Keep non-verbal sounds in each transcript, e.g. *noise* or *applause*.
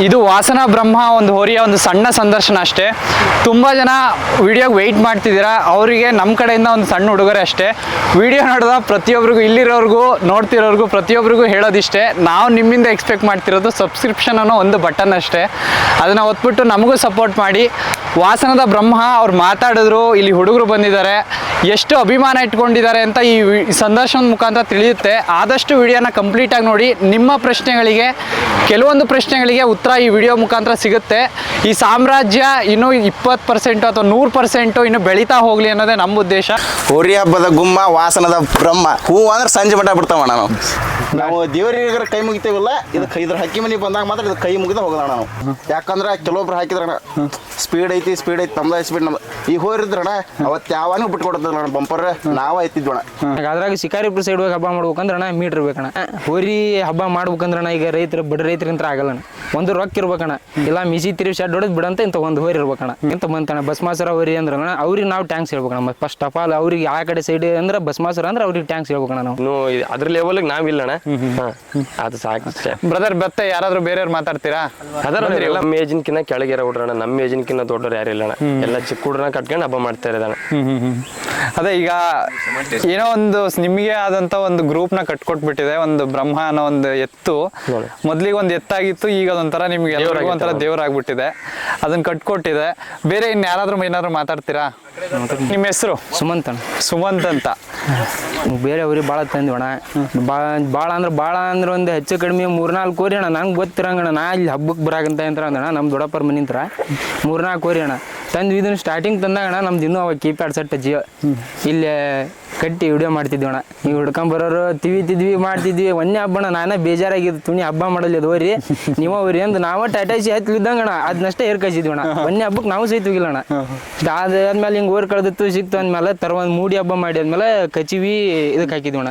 ಇದು ವಾಸನಾ ಬ್ರಹ್ಮ ಒಂದು ಹೋರಿಯ ಒಂದು ಸಣ್ಣ ಸಂದರ್ಶನ ಅಷ್ಟೇ. ತುಂಬ ಜನ ವಿಡಿಯೋಗೆ ವೆಯ್ಟ್ ಮಾಡ್ತಿದ್ದೀರಾ. ಅವರಿಗೆ ನಮ್ಮ ಕಡೆಯಿಂದ ಒಂದು ಸಣ್ಣ ಉಡುಗೊರೆ ಅಷ್ಟೇ. ವಿಡಿಯೋ ನೋಡಿದ ಪ್ರತಿಯೊಬ್ಬರಿಗೂ ಇಲ್ಲಿರೋರ್ಗೂ, ನೋಡ್ತಿರೋರ್ಗೂ ಪ್ರತಿಯೊಬ್ಬರಿಗೂ ಹೇಳೋದಿಷ್ಟೇ. ನಾವು ನಿಮ್ಮಿಂದ ಎಕ್ಸ್ಪೆಕ್ಟ್ ಮಾಡ್ತಿರೋದು ಸಬ್ಸ್ಕ್ರಿಪ್ಷನ್ ಅನ್ನೋ ಒಂದು ಬಟನ್ ಅಷ್ಟೇ. ಅದನ್ನು ಒತ್ಬಿಟ್ಟು ನಮಗೂ ಸಪೋರ್ಟ್ ಮಾಡಿ. ವಾಸನದ ಬ್ರಹ್ಮ ಅವ್ರು ಮಾತಾಡಿದ್ರು ಇಲ್ಲಿ ಹುಡುಗರು ಬಂದಿದ್ದಾರೆ ಎಷ್ಟು ಅಭಿಮಾನ ಇಟ್ಕೊಂಡಿದ್ದಾರೆ ಅಂತ ಈ ಸಂದರ್ಶನದ ಮುಖಾಂತರ ತಿಳಿಯುತ್ತೆ. ಆದಷ್ಟು ವಿಡಿಯೋನ ಕಂಪ್ಲೀಟಾಗಿ ನೋಡಿ ನಿಮ್ಮ ಪ್ರಶ್ನೆಗಳಿಗೆ ಕೆಲವೊಂದು ಪ್ರಶ್ನೆಗಳಿಗೆ ಉತ್ತರ ಈ ವಿಡಿಯೋ ಮುಖಾಂತರ ಸಿಗುತ್ತೆ. ಈ ಸಾಮ್ರಾಜ್ಯ ಇನ್ನೂ ಇಪ್ಪತ್ತು ಪರ್ಸೆಂಟು ಅಥವಾ ನೂರು ಪರ್ಸೆಂಟು ಇನ್ನು ಬೆಳೀತಾ ಹೋಗಲಿ ಅನ್ನೋದೇ ನಮ್ಮ ಉದ್ದೇಶ. ಹೋರಿ ಹಬ್ಬದ ಗುಮ್ಮ ವಾಸನದ ಬ್ರಹ್ಮ ಹೂ ಅಂದ್ರೆ ಸಂಜೆ ಮಟ್ಟ ಬಿಡ್ತಾವ ನಾವು. ನಾವು ದೇವರಿಗರ ಕೈ ಮುಗಿತೇವಲ್ಲ ಇದಕ್ಕೆ ಇದ್ರ ಹಕ್ಕಿ ಮನೆ ಬಂದಾಗ ಮಾತ್ರ ಇದು ಕೈ ಮುಗಿದ ಹೋಗೋಣ ನಾವು. ಯಾಕಂದ್ರೆ ಕೆಲವೊಬ್ರು ಹಾಕಿದ್ರಣ ಸ್ಪೀಡ್ ಐತಿ ಸ್ಪೀಡ್ ಐತಿ ತಮ್ದ ಸ್ಪೀಡ್ ನಮ್ದು. ಈಗ ಹೋರಿದ್ರಣ ಅವತ್ತು ಯಾವಾನು ಬಿಟ್ಕೊಡ್ತದಣ್ಣ ಬಂಪರ್ ನಾವ ಐತಿದ್ವಣ ಅದ್ರಾಗ ಶಿಕಾರಿಪುರ ಸೈಡ್ ಹೋಗಿ ಹಬ್ಬ ಮಾಡ್ಬೇಕಂದ್ರಣ ಮೀಟರ್ ಇರ್ಬೇಕಣ್ಣ ಹೋರಿ ಹಬ್ಬ ಮಾಡ್ಬೇಕಂದ್ರಣ ಈಗ ರೈತರು ಬಡ ರೈತರಿಂತ ಆಗಲ್ಲಣ. ಒಂದು ರೊಕ್ಕ ಇರ್ಬೇಕಣ. ಇಲ್ಲ ಮಿಸಿ ತಿರುಗಿ ಶೆಡ್ ಹೊಡೆದ್ ಬಿಡಂತ ಇಂತ ಒಂದು ಹೋರಿ ಇರ್ಬೇಕಣ. ಇಂತ ಬಂತಣ ಬಸ್ಮಾಸರ ಹೋರಿ ಅಂದ್ರ ಅವ್ರಿಗೆ ನಾವು ಟ್ಯಾಂಕ್ಸ್ ಹೇಳ್ಬೇಕಣ್ಣ ಫಸ್ಟ್ ಆಫ್ ಆಲ್ ಅವ್ರಿಗೆ ಆ ಕಡೆ ಸೈಡ್ ಅಂದ್ರೆ ಬಸ್ಮಾಸರ ಅಂದ್ರೆ ಅವ್ರಿಗೆ ಟ್ಯಾಂಕ್ಸ್ ಹೇಳ್ಬೇಕಣ್ಣ ನಾವು. ಅದ್ರ ಲೆವೆಲ್ಗೆ ನಾವಿಲ್ಲಣ. ಅದು ಸಾಕು ಬ್ರದರ್ ಬತ್ತ ಯಾರಾದ್ರೂ ಬೇರೆಯವ್ರು ಮಾತಾಡ್ತೀರಾ? ಅದರ ಮೇಜಿನ್ಕಿನ್ನ ಕೆಳಗೆ ಹುಡ್ರಣ ನಮ್ಮ ನಮ್ಮ ಏಜಿನ್ಕಿನ್ನ ದೊಡ್ಡವ್ರು ಯಾರು ಇಲ್ಲ ಎಲ್ಲ ಚಿಕ್ಕ ಹುಡ್ರನ್ನ ಕಟ್ಕೊಂಡು ಹಬ್ಬ ಮಾಡ್ತಾ ಇರೋದಣ್ಣ. ಅದೇ ಈಗ ಏನೋ ಒಂದು ನಿಮಗೆ ಆದಂತ ಒಂದು ಗ್ರೂಪ್ನ ಕಟ್ಕೊಟ್ಬಿಟ್ಟಿದೆ ಒಂದು ಬ್ರಹ್ಮ ಅನ್ನೋ ಒಂದು ಎತ್ತು. ಮೊದ್ಲಿಗೆ ಒಂದು ಎತ್ತಾಗಿತ್ತು ಈಗ ಅದೊಂಥರ ನಿಮ್ಗೆ ಎಲ್ಲರಿಗೂ ಒಂಥರ ದೇವರಾಗ್ಬಿಟ್ಟಿದೆ. ಅದನ್ನ ಕಟ್ಕೊಟ್ಟಿದೆ. ಬೇರೆ ಇನ್ ಯಾರಾದ್ರೂ ಏನಾದ್ರು ಮಾತಾಡ್ತೀರಾ? ನಿಮ್ಮ ಹೆಸರು? ಸುಮಂತ್ ಸುಮಂತ್ ಅಂತ. ಬೇರೆ ಅವ್ರಿಗೆ ಭಾಳ ತಂದಿವಣ ಭಾಳ ಭಾಳ ಅಂದ್ರೆ ಭಾಳ ಅಂದ್ರೆ ಒಂದು ಹೆಚ್ಚು ಕಡಿಮೆ ಮೂರ್ನಾಲ್ಕು ಕೋರಿ ಅಣ್ಣ. ನಂಗೆ ಗೊತ್ತಿರಂಗಣ ನಾ ಇಲ್ಲಿ ಹಬ್ಬಕ್ಕೆ ಬರಾಕಂತ ಅಂತ ಅಂದಣ ನಮ್ಮ ದೊಡ್ಡಪ್ಪರ ಮನಿಂತ್ರ ಮೂರ್ನಾಲ್ಕು ಕೋರಿ ಅಣ್ಣ. ತಂದು ಇದನ್ನ ಸ್ಟಾರ್ಟಿಂಗ್ ತಂದಾಗಣ ನಮ್ದು ಇನ್ನೂ ಅವಾಗ ಕೀಪ್ಯಾಡ್ ಸೆಟ್ ಜಿಯೋ ಇಲ್ಲಿ ಕಟ್ಟಿ ವಿಡಿಯೋ ಮಾಡ್ತಿದ್ವಿ ಅಣ್ಣ. ನೀವು ಹುಡ್ಕೊಂಬರೋರು ತಿವಿತಿದ್ವಿ, ಮಾಡ್ತಿದ್ವಿ. ಒಂದೇ ಹಬ್ಬಣ ನಾನೇ ಬೇಜಾರಾಗಿದ್ದು. ತುಣಿ ಹಬ್ಬ ಮಾಡಲಿ ಹೋರಿ. ನೀವು ಅವ್ರಿ ಅಂದ್ ನಾವ ಟಾಟಾಸಿ ಹತ್ತಿದ್ದಂಗಣ ಅದನ್ನಷ್ಟೇ ಅಣ್ಣ. ಒಂದೇ ಹಬ್ಬಕ್ಕೆ ನಾವು ಸಹಿತ ಹೋಗಿಲ್ಲಣ್ಣ ಅದಾದ್ಮೇಲೆ ಹಿಂಗೆ ಓರ್ ಕಳೆದಿತ್ತು, ಸಿಕ್ತು ಅಂದ್ಮೇಲೆ ತರ ಒಂದು ಮೂಡಿ ಹಬ್ಬ ಮಾಡಿ ಆದ್ಮೇಲೆ ಕಚಿವಿ ಇದಕ್ಕೆ ಹಾಕಿದ್ವಣ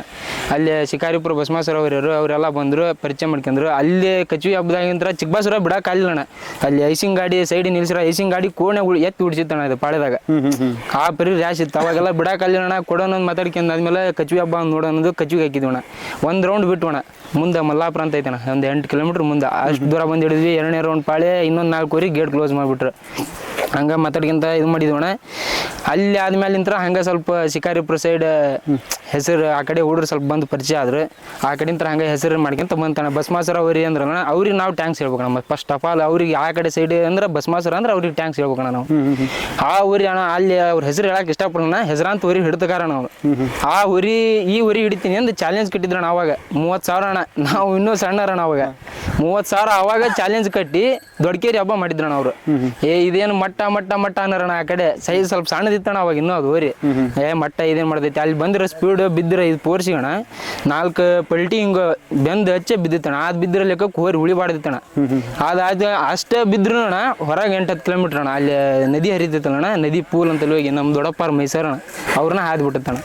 ಅಲ್ಲಿ ಶಿಕಾರಿಪುರ ಬಸಮಾಸರ ಅವರವರು ಅವರೆಲ್ಲ ಬಂದರು ಪರಿಚಯ ಮಾಡ್ಕೊಂಡ್ರು. ಅಲ್ಲಿ ಕಚಿವಿ ಹಬ್ಬದಾಗಿಂತ್ರ ಚಿಕ್ಕಬಾಸುರ ಬಿಡಕ್ಕೆ ಅಲ್ಲಣ್ಣ ಅಲ್ಲಿ ಐಸಿಂಗ್ ಗಾಡಿ ಸೈಡ್ ನಿಲ್ಸಿರ ಐಸಿಂಗ್ ಗಾಡಿ ಕೋಣೆ ಉಳಿ ಎತ್ತಿ ಉಡ್ಸಿತ್ತಣ್ಣ ಇದು ಪಾಳ್ಯದಾಗ. ಆ ಪರಿ ರ್ಯಾಶ್ ಇತ್ತು. ಅವಾಗೆಲ್ಲ ಬಿಡಕ್ಕೆ ಅಲ್ಲಣ್ಣ ಕೊಡೋಣ ಮಾತಾಡ್ಕೊಂಡು ಆದ್ಮೇಲೆ ಕಚಿವಿ ಹಬ್ಬ ನೋಡೋಣದು ಕಚಿವಿಗೆ ಹಾಕಿದ್ವಣ ಒಂದು ರೌಂಡ್ ಬಿಟ್ವಣ ಮುಂದೆ ಮಲ್ಲಾಪುರ ಅಂತ ಐತಣ್ಣ ಒಂದು ಎಂಟು ಕಿಲೋಮೀಟ್ರ್ ಮುಂದೆ. ಅಷ್ಟು ದೂರ ಬಂದು ಹಿಡಿದ್ವಿ ಎರಡನೇ ರೌಂಡ್ ಪಾಳೆ ಇನ್ನೊಂದು ನಾಲ್ಕು ವರೆಗೆ ಗೇಟ್ ಕ್ಲೋಸ್ ಮಾಡಿಬಿಟ್ರು. ಹಂಗೆ ಮಾತಾಡ್ಕೊಂತ ಇದು ಮಾಡಿದ್ವಣ ಅಲ್ಲಿ ಆದ್ಮೇಲಿಂತ್ರ ಹಂಗೆ ಸ್ವಲ್ಪ ಶಿಕಾರಿಪುರ ಸೈಡ್ ಹೆಸರು ಆ ಕಡೆ ಹುಡುಗರು ಸ್ವಲ್ಪ ಬಂದು ಪರಿಚಯ ಆದ್ರೆ. ಆ ಕಡೆಯಿಂದ ಹಂಗೆ ಹೆಸರು ಮಾಡ್ಕೊಂತ ಬಂತಾನೆ ಬಸ್ಮಾಸರ ಅವ್ರಿ ಅಂದ್ರಣ್ಣ ಅವ್ರಿಗೆ ನಾವು ಟ್ಯಾಂಕ್ಸ್ ಹೇಳ್ಬೇಕು ನಮ್ಮ ಫಸ್ಟ್ ಆಫ್ ಆಲ್ ಅವ್ರಿಗೆ ಆ ಕಡೆ ಸೈಡ್ ಅಂದ್ರೆ ಬಸ್ಮಾಸರ ಅಂದ್ರೆ ಅವ್ರಿಗೆ ಟ್ಯಾಂಕ್ಸ್ ಹೇಳ್ಬೇಕಣ್ಣ ನಾವು. ಆ ಊರಿ ಅಣ್ಣ ಅಲ್ಲಿ ಅವ್ರ ಹೆಸರು ಹೇಳಕ್ ಇಷ್ಟಪಡೋಣ ಹೆಸರಾಂತ ಊರಿ ಕಾರಣ ನಾವು ಆ ಊರಿ ಈ ಊರಿ ಹಿಡಿತೀನಿ ಅಂತ ಚಾಲೆಂಜ್ ಕಟ್ಟಿದ್ರಣ್ಣ ಅವಾಗ. ಮೂವತ್ತು ಸಾವಿರ ಅಣ್ಣ. ನಾವು ಇನ್ನೂ ಸಣ್ಣರಣ್ಣ ಅವಾಗ. ಮೂವತ್ತು ಸಾವಿರ ಅವಾಗ ಚಾಲೆಂಜ್ ಕಟ್ಟಿ ದೊಡ್ಕೇರಿ ಹಬ್ಬ ಮಾಡಿದ್ರಣ್ಣ ಅವರು. ಏ ಇದೇನು ಮಟ್ಟ ಮಟ್ಟ ಮಟ್ಟ ಅನ್ನೋರಣ ಆ ಕಡೆ. ಸೈಜ್ ಸ್ವಲ್ಪ ಸಣ್ಣದಿತ್ತಣ್ಣ ಅವಾಗ ಇನ್ನೂ ಅದು ಊರಿ. ಏ ಮಟ್ಟ ಇದೇನು ಮಾಡ್ತೈತಿ ಅಲ್ಲಿ ಬಂದ್ರೆ ಸ್ಪೀಡ್ ಬಿದ್ದರೆ ಇದು ಪೋರ್ಸಿಗಣ ನಾಲ್ಕು ಪಲ್ಟಿ ಹಿಂಗ ಬೆಂದ್ ಹಚ್ಚೆ ಬಿದ್ದಿತ್ತಣ ಅದು ಬಿದ್ದಿರೋ ಲೆಕ್ಕ ಕೋರಿ ಹುಳಿ ಬಾಡ್ದಿತ್ತಣ ಅದಾದ ಅಷ್ಟೇ ಬಿದ್ದರು ಅಣ್ಣ ಹೊರಗೆ ಎಂಟು ಹತ್ತು ಕಿಲೋಮೀಟ್ರ್ ಅಣ್ಣ. ಅಲ್ಲಿ ನದಿ ಹರಿತಿತ್ತಣ್ಣ ನದಿ ಪೂಲ್ ಅಂತ ಹೋಗಿ ನಮ್ಮ ದೊಡ್ಡಪ್ಪಾರ ಮೈಸೂರಣ್ಣ. ಅವ್ರನ್ನ ಹಾದ್ ಬಿಟ್ಟಿತ್ತಣ್ಣ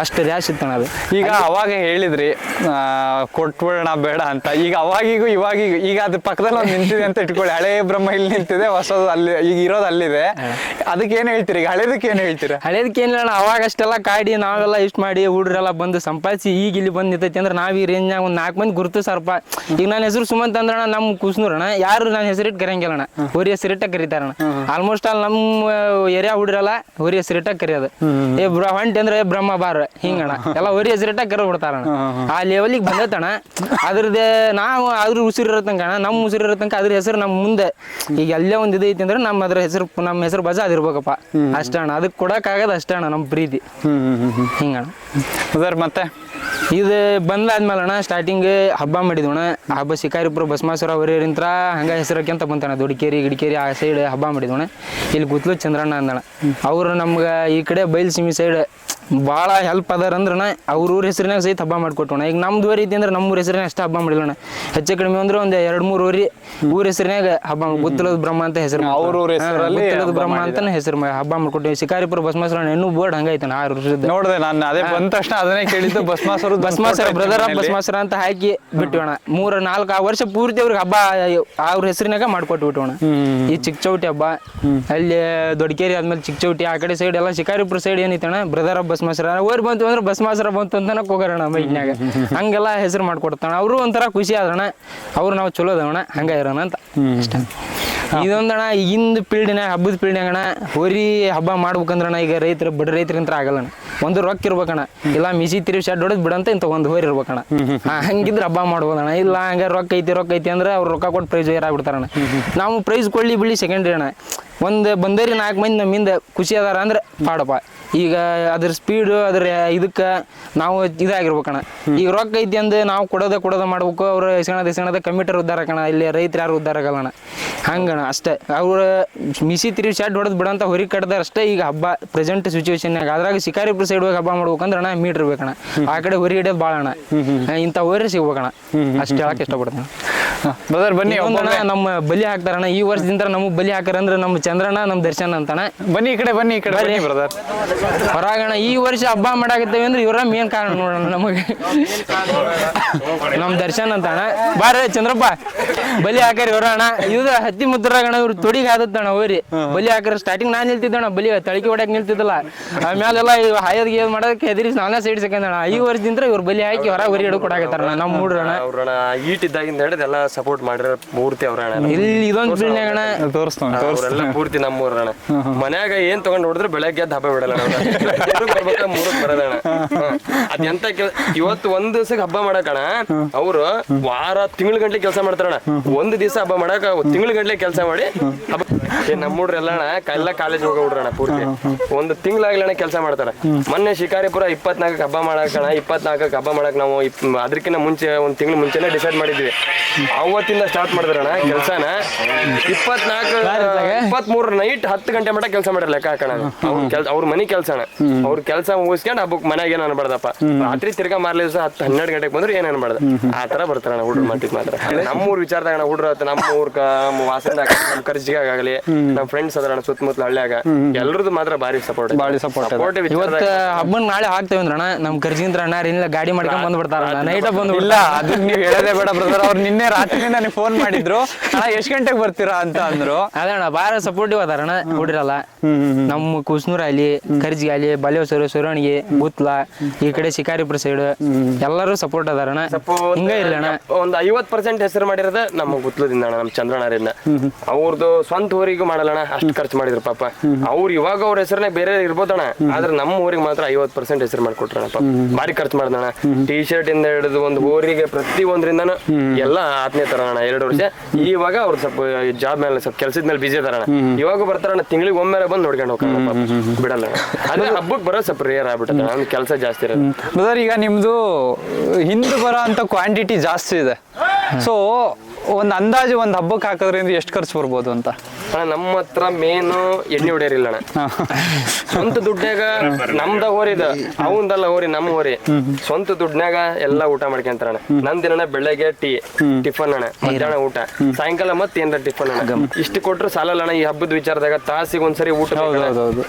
ಅಷ್ಟು ರ್ಯಾಶ್ ಇತ್ತಣ ಅದು. ಈಗ ಅವಾಗ ಹೇಳಿದ್ರಿ ಕೊಟ್ಬಿಡೋಣ ಬೇಡ ಅಂತ. ಈಗ ಅವಾಗಿಗೂ ಇವಾಗಿಗೂ ಈಗ ಅದ್ರ ಪಕ್ಕದಲ್ಲಿ ಒಂದು ನಿಂತಿದೆ ಅಂತ ಇಟ್ಕೊಳ್ಳಿ. ಹಳೆ ಬ್ರಹ್ಮ ಇಲ್ಲಿ ನಿಂತಿದೆ ಹೊಸದು ಅಲ್ಲಿ ಈಗ ಇರೋದು ಅಲ್ಲಿದೆ. ಅದಕ್ಕೆ ಏನು ಹೇಳ್ತೀರಿ? ಈಗ ಹಳೇದಕ್ಕೆ ಏನು ಹೇಳ್ತೀರಾ? ಹಳೇದಕ್ಕೆ ಏನಿಲ್ಲ ಅವಾಗ ಅಷ್ಟೆಲ್ಲ ಕಾಡಿ ನಾವೆಲ್ಲ ಇಷ್ಟು ಮಾಡಿ ಹುಡುಗರೆಲ್ಲ ಬಂದು ಸಂಪಾದಿಸಿ ಈಗ ಇಲ್ಲಿ ಬಂದು ನಿಂತೈತಿ ಅಂದ್ರೆ ನಾವು ಈ ರೇಂಜ್ನಾಗ ಒಂದು ನಾಲ್ಕು ಮಂದಿ ಗುರುತು ಸರ್ಪ ಈಗ ನನ್ನ ಹೆಸರು ಸುಮಂತ್ ಅಂದ್ರಣ ನಮ್ಮ ಅಣ್ಣ. ಯಾರು ನನ್ನ ಹೆಸರಿಟ್ಟು ಕರೆಯಂಗಿಲ್ಲಣ್ಣ ಹೊರಿ ಹೆಸರಿಟ್ಟ ಕರೀತಾರಣ್ಣ ಆಲ್ಮೋಸ್ಟ್ ಆಲ್ ನಮ್ಮ ಏರಿಯಾ ಹುಡ್ರಲ್ಲ ಹೊರಿ ಹೆಸರಿಟ್ಟ ಕರೆಯೋದು. ಏ ಬ್ರ ಹೊಂಟಿ ಅಂದ್ರೆ ಏ ಬ್ರಹ್ಮ ಬಾರ. ಹಿಂಗಣ ಎಲ್ಲ ಹೊರಿ ಹೆಸರಿಟ್ಟ ಕರೆ ಬಿಡ್ತಾರಣ ಆ ಲೆವೆಲಿಗೆ ಬಂದೈತಣ ಅದ್ರದ್ದೇ ನಾವು ಅದ್ರ ಉಸಿರು ಇರೋ ತನಕ ನಮ್ಮ ಉಸಿರು ಇರೋ ತನಕ ಅದ್ರ ಹೆಸರು ನಮ್ಮ ಮುಂದೆ. ಈಗ ಎಲ್ಲೇ ಒಂದು ಇದೈತಿ ಅಂದ್ರೆ ನಮ್ಮ ಅದ್ರ ಹೆಸರು ನಮ್ಮ ಹೆಸರು ಬಜಾ ಅದಿರ್ಬೇಕಪ್ಪ ಅಷ್ಟೇ ಅಣ್ಣ. ಅದಕ್ಕೆ ಕೊಡಕ್ಕಾಗದ ಅಷ್ಟೇ ಅಣ್ಣ ನಮ್ಮ ಪ್ರೀತಿ. ¿Qué? ಸರ್ ಮತ್ತೆ? ಇದು ಬಂದಾದ್ಮೇಲೆ ಅಣ್ಣ ಸ್ಟಾರ್ಟಿಂಗ್ ಹಬ್ಬ ಮಾಡಿದ್ವಣ ಹಬ್ಬ ಶಿಕಾರಿಪುರ ಬಸಮಾಸುರ ಅವರಿಂತ್ರ ಹಂಗ ಹೆಸರಕ್ಕಿಂತ ಬಂತಣ್ಣ. ದುಡಿಕೇರಿ ಗಿಡಿಕೇರಿ ಆ ಸೈಡ್ ಹಬ್ಬ ಮಾಡಿದ್ವಣ ಇಲ್ಲಿ ಗುತ್ಲು ಚಂದ್ರಣ್ಣ ಅಂದಣ ಅವರು ನಮ್ಗೆ ಈ ಕಡೆ ಬೈಲ್ ಸಿಮಿ ಸೈಡ್ ಭಾಳ ಹೆಲ್ಪ್ ಅದಾರ ಅಂದ್ರೆ ಅವ್ರ ಊರ ಹೆಸರಿನಾಗ ಸಹಿತ ಹಬ್ಬ ಮಾಡ್ಕೊಟ್ಟೋಣ ಈಗ ನಮ್ದು ಊರ ಐತಿ ಅಂದ್ರೆ ನಮ್ಮ ಊರ ಹೆಸರಿನಾಗ ಅಷ್ಟೇ ಹಬ್ಬ ಮಾಡಿಲ್ಲಣ್ಣ. ಹೆಚ್ಚು ಕಡಿಮೆ ಅಂದ್ರೆ ಒಂದು ಎರಡು ಮೂರು ಊರಿ ಊರ ಹೆಸರಿನಾಗ ಹಬ್ಬ ಗುತ್ತಲದ ಬ್ರಹ್ಮ ಅಂತ ಹೆಸರು ಗುತ್ತಲದ ಬ್ರಹ್ಮ ಅಂತ ಹೆಸರು ಹಬ್ಬ ಮಾಡ್ಕೊಟ್ಟಿವಿ. ಶಿಕಾರಿಪುರ ಬಸಮಾಸುರ ಇನ್ನೂ ಬೋರ್ಡ್ ಹಂಗೈತಣ್ಣ ಆರು ವರ್ಷದ ನೋಡಿದೆ ನಾನು ಅದೇ ಬಂದ ತಕ್ಷಣ ಅದನ್ನೇ ಕೇಳಿದ್ದು ಭಸ್ಮಾಸುರ ಭಸ್ಮಾಸುರ ಬ್ರದರ್ ಆಫ್ ಭಸ್ಮಾಸುರ ಅಂತ ಹಾಕಿ ಬಿಟ್ಟೋಣ ಮೂರ್ ನಾಲ್ಕು ಆ ವರ್ಷ ಪೂರ್ತಿ ಅವ್ರಿಗೆ ಹಬ್ಬ ಅವ್ರ ಹೆಸರಿನಾಗ ಮಾಡ್ಕೊಟ್ಟು ಬಿಟ್ಟೋಣ ಈ ಚಿಕ್ಕಚೌಟಿ ಹಬ್ಬ. ಅಲ್ಲಿ ದೊಡ್ಡಕೇರಿ ಆದ್ಮೇಲೆ ಚಿಕ್ಕಚೌಟಿ ಆ ಕಡೆ ಸೈಡ್ ಎಲ್ಲ ಶಿಕಾರಿಪುರ ಸೈಡ್ ಏನೈತಣ ಬ್ರದರ್ ಆಫ್ ಭಸ್ಮಾಸುರ. ಓರ್ ಬಂತು ಅಂದ್ರೆ ಭಸ್ಮಾಸುರ ಬಂತು ಅಂತ ಹೋಗೋಣ ಬೈಕ್ನಾಗ ಹಂಗೆಲ್ಲ ಹೆಸರು ಮಾಡ್ಕೊಡ್ತಾಣ ಅವರು ಒಂಥರ ಖುಷಿ ಆದ್ರಣ ಅವ್ರು ನಾವು ಚಲೋ ಅದಾವಣ ಹಂಗ ಇರೋಣ ಅಂತ. ಇಷ್ಟ ಇದೊಂದಣ ಈಗಿಂದ ಪೀಳಿನ ಹಬ್ಬದ ಪೀಳಿನಾಗಣ ಹೋರಿ ಹಬ್ಬ ಮಾಡ್ಬೇಕಂದ್ರಣ ಈಗ ರೈತರು ಬಡ ರೈತರಿಂತ್ರ ಆಗಲ್ಲಣ ಒಂದು ರೊಕ್ಕ ಇರ್ಬೇಕಣ್ಣ. ಇಲ್ಲ ಮಿಸಿ ತಿರುಗಿ ಶೆಡ್ ಹೊಡೆದ್ ಬಿಡಂತ ಇಂತ ಒಂದು ಹೋರಿ ಇರ್ಬೇಕಣ ಹಾ, ಹಂಗಿದ್ರೆ ಹಬ್ಬ ಮಾಡ್ಬೋದಣ್ಣ. ಇಲ್ಲ ಹಂಗ ರೊಕ್ಕ ಐತಿ ರೊಕ್ಕ ಐತಿ ಅಂದ್ರೆ ಅವ್ರು ರೊಕ್ಕ ಕೊಟ್ಟು ಪ್ರೈಸ್ ಆಗ್ಬಿಡ್ತಾರಣ ನಾವು ಪ್ರೈಸ್ ಕೊಳ್ಳಿ ಬಿಳಿ ಸೆಕೆಂಡ್ರಿ ಅಣ್ಣ. ಒಂದು ಬಂದೇರಿ ನಾಲ್ಕು ಮಂದಿ ನಮ್ಮಿಂದ ಖುಷಿ ಅದಾರ ಅಂದ್ರೆ ಪಾಡಪ್ಪ. ಈಗ ಅದ್ರ ಸ್ಪೀಡು ಅದ್ರ ಇದಕ್ಕೆ ನಾವು ಇದಾಗಿರ್ಬೇಕಣ. ಈಗ ರೊಕ್ಕ ಐತಿ ಅಂದು ನಾವು ಕೊಡೋದ ಕೊಡೋದ ಮಾಡ್ಬೇಕು. ಅವ್ರ ಇಸ್ಕೊಳದ ಇಸ್ಕೊಳದ ಕಮಿಟರ್ ಉದ್ದಾರ ಕಣ. ಇಲ್ಲಿ ರೈತರು ಯಾರು ಉದ್ದಾರ ಆಗಲ್ಲಣ. ಹಂಗಣ ಅಷ್ಟೇ. ಅವ್ರ ಮಿಸಿ ತಿರುಗಿ ಶರ್ಟ್ ಹೊಡೆದ್ ಬಿಡಂತ ಹೊರಿ ಕಟ್ದಾರ ಅಷ್ಟೇ. ಈಗ ಹಬ್ಬ ಪ್ರೆಸೆಂಟ್ ಸಿಚುವೇಶನ್ಯಾಗ ಅದ್ರಾಗ ಶಿಕಾರಿಪುರ ಸೈಡ್ ಹೋಗಿ ಹಬ್ಬ ಮಾಡ್ಬೇಕಂದ್ರೆ ಅಣ್ಣ ಮೀಟರ್ ಬೇಕಣ. ಆ ಕಡೆ ಹೊರಿ ಹಿಡಿಯೋದು ಭಾಳ ಅಣ್ಣ. ಇಂಥ ಹೊರಿ ಸಿಗ್ಬೇಕಣ. ಅಷ್ಟು ಹೇಳಕ್ಕೆ ಇಷ್ಟಪಡ್ತೀನಿ. ಬ್ರದರ್ ಬನ್ನಿ. ನಮ್ಮ ಬಲಿ ಹಾಕ್ತಾರಣ್ಣ. ಈ ವರ್ಷದಿಂದ ನಮಗೆ ಬಲಿ ಹಾಕಾರಂದ್ರೆ ನಮ್ಮ ಚಂದ್ರಣ್ಣ ನಮ್ಮ ದರ್ಶನ ಅಂತಾನೆ. ಬನ್ನಿ ಈ ಕಡೆ ಬನ್ನಿ ಈ ಕಡೆ ಬನ್ನಿ ಬ್ರದರ್. ಹೊರಾಗಣ ಈ ವರ್ಷ ಹಬ್ಬ ಮಾಡಾಕತ್ತೇವೆ ಅಂದ್ರೆ ಇವರ ಮೇನ್ ಕಾರಣ ನೋಡೋಣ ನಮಗೆ. ನಮ್ ದರ್ಶನ್ ಅಂತ ಅಣ್ಣ ಬಾರ ಚಂದ್ರಪ್ಪ ಬಲಿ ಹಾಕರಿ ಇವ್ರ ಅಣ್ಣ ಇದು ಹತ್ತಿ ಮುದ್ರಾಗಣ ಇವ್ರು ತೊಡಿಗೆ ಆದತ್ತಣ್ಣ ಹೋರಿ ಬಲಿ ಹಾಕರ್ ಸ್ಟಾರ್ಟಿಂಗ್ ನಾನ್ ನಿಲ್ತಿದ್ದಣ ಬಲಿ ತಳಿಕೆ ಹೊಡಕ್ ನಿಲ್ತಿದ್ದಲ್ಲ. ಆಮೇಲೆಲ್ಲ ಇವ್ ಹಾಯದ್ ಏನ್ ಮಾಡೋದಕ್ಕೆ ಹೆದರಿ ನಾನೇ ಸೈಡ್ ಸೆಕೆಂಡ್ ಈ ವರ್ಷದಿಂದ ಇವ್ರು ಬಲಿ ಹಾಕಿ ಹೊರ ಹೊರಿ ಹಿಡಿದು ಕೊಡಾಕತ್ತಾರ ನಮ್ಮ ಮೂಡ್ರಣ್ಣ ಅವ್ರಣ್ಣ ಈಟ್ ಇದ್ದಾಗಿಂದ ಹಿಡಿದು ಎಲ್ಲ ಸಪೋರ್ಟ್ ಮಾಡಿರ ಪೂರ್ತಿ ಅವ್ರಣ್ಣ ಇಲ್ಲಿ ಇದೊಂದು ಬೀಳ್ನಾಗಣ ತೋರಿಸ್ತಾನೆ. ಅವರೆಲ್ಲ ಪೂರ್ತಿ ನಮ್ಮೂರಣ್ಣ ಮನ್ಯಾಗ ಏನ್ ತಗೊಂಡ್ ನೋಡಿದ್ರೆ ಬೆಳಗ್ಗೆ ಎದ್ದು ಹಬ್ಬ ಬಿಡಲ್ಲ ಬರ್ಬೇಕಾ ಮೂರಕ್ಕೆ ಬರೋದಣ್ಣ ಅದ್ ಎಂತ ಕೆಲ್ ಇವತ್ತು ಒಂದ್ ದಿವಸಕ್ಕೆ ಹಬ್ಬ ಮಾಡಕಣ. ಅವ್ರು ವಾರ ತಿಂಗಳ ಗಂಟ್ಲೆ ಕೆಲಸ ಮಾಡ್ತಾರಣ ಒಂದ್ ದಿವಸ ಹಬ್ಬ ಮಾಡಕ ತಿಂಗಳ ಗಂಟ್ಲೆ ಕೆಲಸ ಮಾಡಿ ಹಬ್ಬ ನಮ್ಮೂಡ್ರ ನಮ್ಮ ಹುಡ್ರೆಲ್ಲ ಅಣ್ಣ ಎಲ್ಲ ಕಾಲೇಜ್ ಹೋಗ ಹುಡ್ರಣ ಪೂರ್ತಿ ಒಂದು ತಿಂಗಳಾಗ್ಲಣ್ಣ ಕೆಲಸ ಮಾಡ್ತಾರ. ಮೊನ್ನೆ ಶಿಕಾರಿಪುರ ಇಪ್ಪತ್ನಾಲ್ಕಕ್ಕೆ ಹಬ್ಬ ಮಾಡಕಣ ಇಪ್ಪತ್ನಾಲ್ಕಕ್ಕೆ ಹಬ್ಬ ಮಾಡಕ್ ನಾವು ಅದಕ್ಕಿಂತ ಮುಂಚೆ ಒಂದ್ ತಿಂಗಳ ಮುಂಚೆನೆ ಡಿಸೈಡ್ ಮಾಡಿದ್ವಿ. ಅವತ್ತಿಂದ ಸ್ಟಾರ್ಟ್ ಮಾಡಿದ್ರಣ ಕೆಲಸನ. ಇಪ್ಪತ್ನಾಲ್ಕು ಮೂರು ನೈಟ್ ಹತ್ತು ಗಂಟೆ ಮಟ್ಟ ಕೆಲಸ ಮಾಡ್ಯಾರ ಲೆಕ್ಕ ಹಾಕೋಣ ಅವ್ರ ಕೆಲ್ಸ ಅವ್ರ ಮನಿ ಕೆಲಸ ಅವ್ರ ಕೆಲಸ ಮುಗಿಸ್ಕೊಂಡು ಹಬ್ಬಕ್ಕೆ ಮನೆಗೆ ಏನ್ ಅನ್ಬಾರ್ದಪ್ಪ. ರಾತ್ರಿ ತಿರ್ಗಾ ಮಾರ್ಲಿ ದಿವಸ ಹತ್ತು ಹನ್ನೆರಡು ಗಂಟೆಗೆ ಬಂದ್ರೆ ಏನ್ ಅನ್ಬಾರ್ದು. ಆ ತರ ಬರ್ತಾರಣ್ಣ ಹುಡ್ರ ಮಟ್ಟಿಗೆ ಮಾತ್ರ. ನಮ್ಮ ಊರ್ ವಿಚಾರದಾಗ ಹುಡ್ರ ನಮ್ಮ ಊರ್ ನಮ್ಮ ವಾಸನದಾಗ ನಮ್ಮ ಕರ್ಜಿಗಾಗ ಆಗಲಿ ನಮ್ಮ ಫ್ರೆಂಡ್ಸ್ ಅದಾರಣ್ಣ ಸುತ್ತಮುತ್ತಲ ಹಳ್ಳಿಯಾಗ. ಎಲ್ರದ್ದು ಮಾತ್ರ ಭಾರಿ ಸಪೋರ್ಟ್ ಭಾರಿ ಸಪೋರ್ಟ್ ಇವತ್ತು ಹಬ್ಬ ನಾಳೆ ಹಾಕ್ತೇವೆ ಅಂದ್ರಣ್ಣ. ನಮ್ ಖರ್ಚಿಂದ್ರ ಅಣ್ಣ ಇಲ್ಲ ಗಾಡಿ ಮಾಡ್ಕೊಂಡ್ ಬಂದ್ಬಿಡ್ತಾರ ನೈಟ್ ಬಂದು ಇಲ್ಲ ಅದನ್ನ ನೀವು ಹೇಳೋದೇ ಬೇಡ ಬ್ರದರ್ ಅವ್ರು ನಿನ್ನೆ ರಾತ್ರಿ ನನಗೆ ಫೋನ್ ಮಾಡಿದ್ರು. ಅಣ್ಣ ಎಷ್ಟು ಗಂಟೆಗೆ ಬರ್ತೀರಾ ಅಂತ ಅಂದ್ರು. ಅದೇ ಬಾಳ ಸಪೋರ್ಟಿವ್ ಅದಾರಣ ಹುಡ್ರಲ್ಲ ನಮ್ಮ ಕುಸ್ನೂರ್ ಅಲ್ಲಿ ಕರ್ಜಿಗೆ ಅಲ್ಲಿ ಬಲೇಶ್ವರ ಸುರವಣಿಗೆ ಬುತ್ಲ ಈ ಕಡೆ ಶಿಕಾರಿಪುರ ಸೈಡ್ ಎಲ್ಲರೂ ಸಪೋರ್ಟ್ ಅದಾರಣ ಹಿಂಗ ಇಲ್ಲ ಅಣ್ಣ. ಒಂದ್ ಐವತ್ ಪರ್ಸೆಂಟ್ ಹೆಸರು ಮಾಡಿರೋದ ನಮ್ಮ ಬುತ್ಲದಿಂದ ಅಣ್ಣ ನಮ್ಮ ಚಂದ್ರಣ್ಣರಿಂದ. ಅವ್ರದ್ದು ಸ್ವಂತ ಊರಿಗೂ ಮಾಡಲ್ಲಣ್ಣ ಅಷ್ಟು ಖರ್ಚು ಮಾಡಿದ್ರು ಪಾಪ. ಅವ್ರು ಇವಾಗ ಅವ್ರ ಹೆಸರನ್ನೇ ಬೇರೆ ಇರ್ಬೋದಣ್ಣ ಆದ್ರೆ ನಮ್ಮ ಊರಿಗೆ ಮಾತ್ರ ಐವತ್ ಪರ್ಸೆಂಟ್ ಹೆಸರು ಮಾಡ್ಕೊಟ್ರಣ ಭಾರಿ ಖರ್ಚು ಮಾಡ್ದಣ ಟಿ ಶರ್ಟ್ ಇಂದ ಹಿಡಿದು ಒಂದು ಊರಿಗೆ ಪ್ರತಿ ಒಂದ್ರಿಂದನೂ ಎಲ್ಲ ಆತ್ಮೀಯ ತರೋಣ ಎರಡು ವರ್ಷ. ಇವಾಗ ಅವ್ರ ಸ್ವಲ್ಪ ಜಾಬ್ ಮೇಲೆ ಸ್ವಲ್ಪ ಕೆಲಸದ ಮೇಲೆ ಬಿಜಿ ಅದಾರಣ ಇವಾಗ ಬರ್ತಾರಣ್ಣ ತಿಂಗಳಿಗೆ ಒಮ್ಮೆ ಬಂದು ನೋಡ್ಕೊಂಡು ಹೋಗ್ತಾರೆ ಬಿಡಲ್ಲ. ಅದೇ ಹಬ್ಬಕ್ಕೆ ಬರೋ ಸ್ವಲ್ಪ ರೇರ್ ಆಗ್ಬಿಟ್ಟದ ನಮ್ ಕೆಲಸ ಜಾಸ್ತಿ ಇರೋದು. ಬ್ರದರ್ ಈಗ ನಿಮ್ದು ಹಿಂದೆ ಬರೋ ಅಂತ ಕ್ವಾಂಟಿಟಿ ಜಾಸ್ತಿ ಇದೆ. ಸೊ ಒಂದು ಅಂದಾಜು ಒಂದು ಹಬ್ಬಕ್ಕೆ ಹಾಕೋದ್ರಿಂದ ಎಷ್ಟು ಖರ್ಚು ಬರ್ಬೋದು ಅಂತ? ಅಣ್ಣ ನಮ್ಮ ಹತ್ರ ಮೇನು ಎಣ್ಣೆ ಹೊಡೆಯರಿಲ್ಲ ಅಣ್ಣ. ಸ್ವಂತ ದುಡ್ಡ್ಯಾಗ ನಮ್ದ ಹೋರಿದ ಅವಂದಲ್ಲ ಹೋರಿ ನಮ್ಮ ಹೋರಿ. ಸ್ವಂತ ದುಡ್ಡ್ನಾಗ ಎಲ್ಲಾ ಊಟ ಮಾಡ್ಕೊಂತಾರಣ ನಂದಿನ ಬೆಳಗ್ಗೆ ಟೀ ಟಿಫನ್ ಅಣ್ಣ ಮಧ್ಯಾಹ್ನ ಊಟ. ಸಾಯಂಕಾಲ ಮತ್ತೆ ಏನಾರ ಟಿಫನ್ ಅಣ್ಣ. ಇಷ್ಟು ಕೊಟ್ರು ಸಾಲಲ್ಲ ಅಣ್ಣ ಈ ಹಬ್ಬದ ವಿಚಾರದಾಗ ತಾಸಿಗೆ ಒಂದ್ಸರಿ ಊಟ.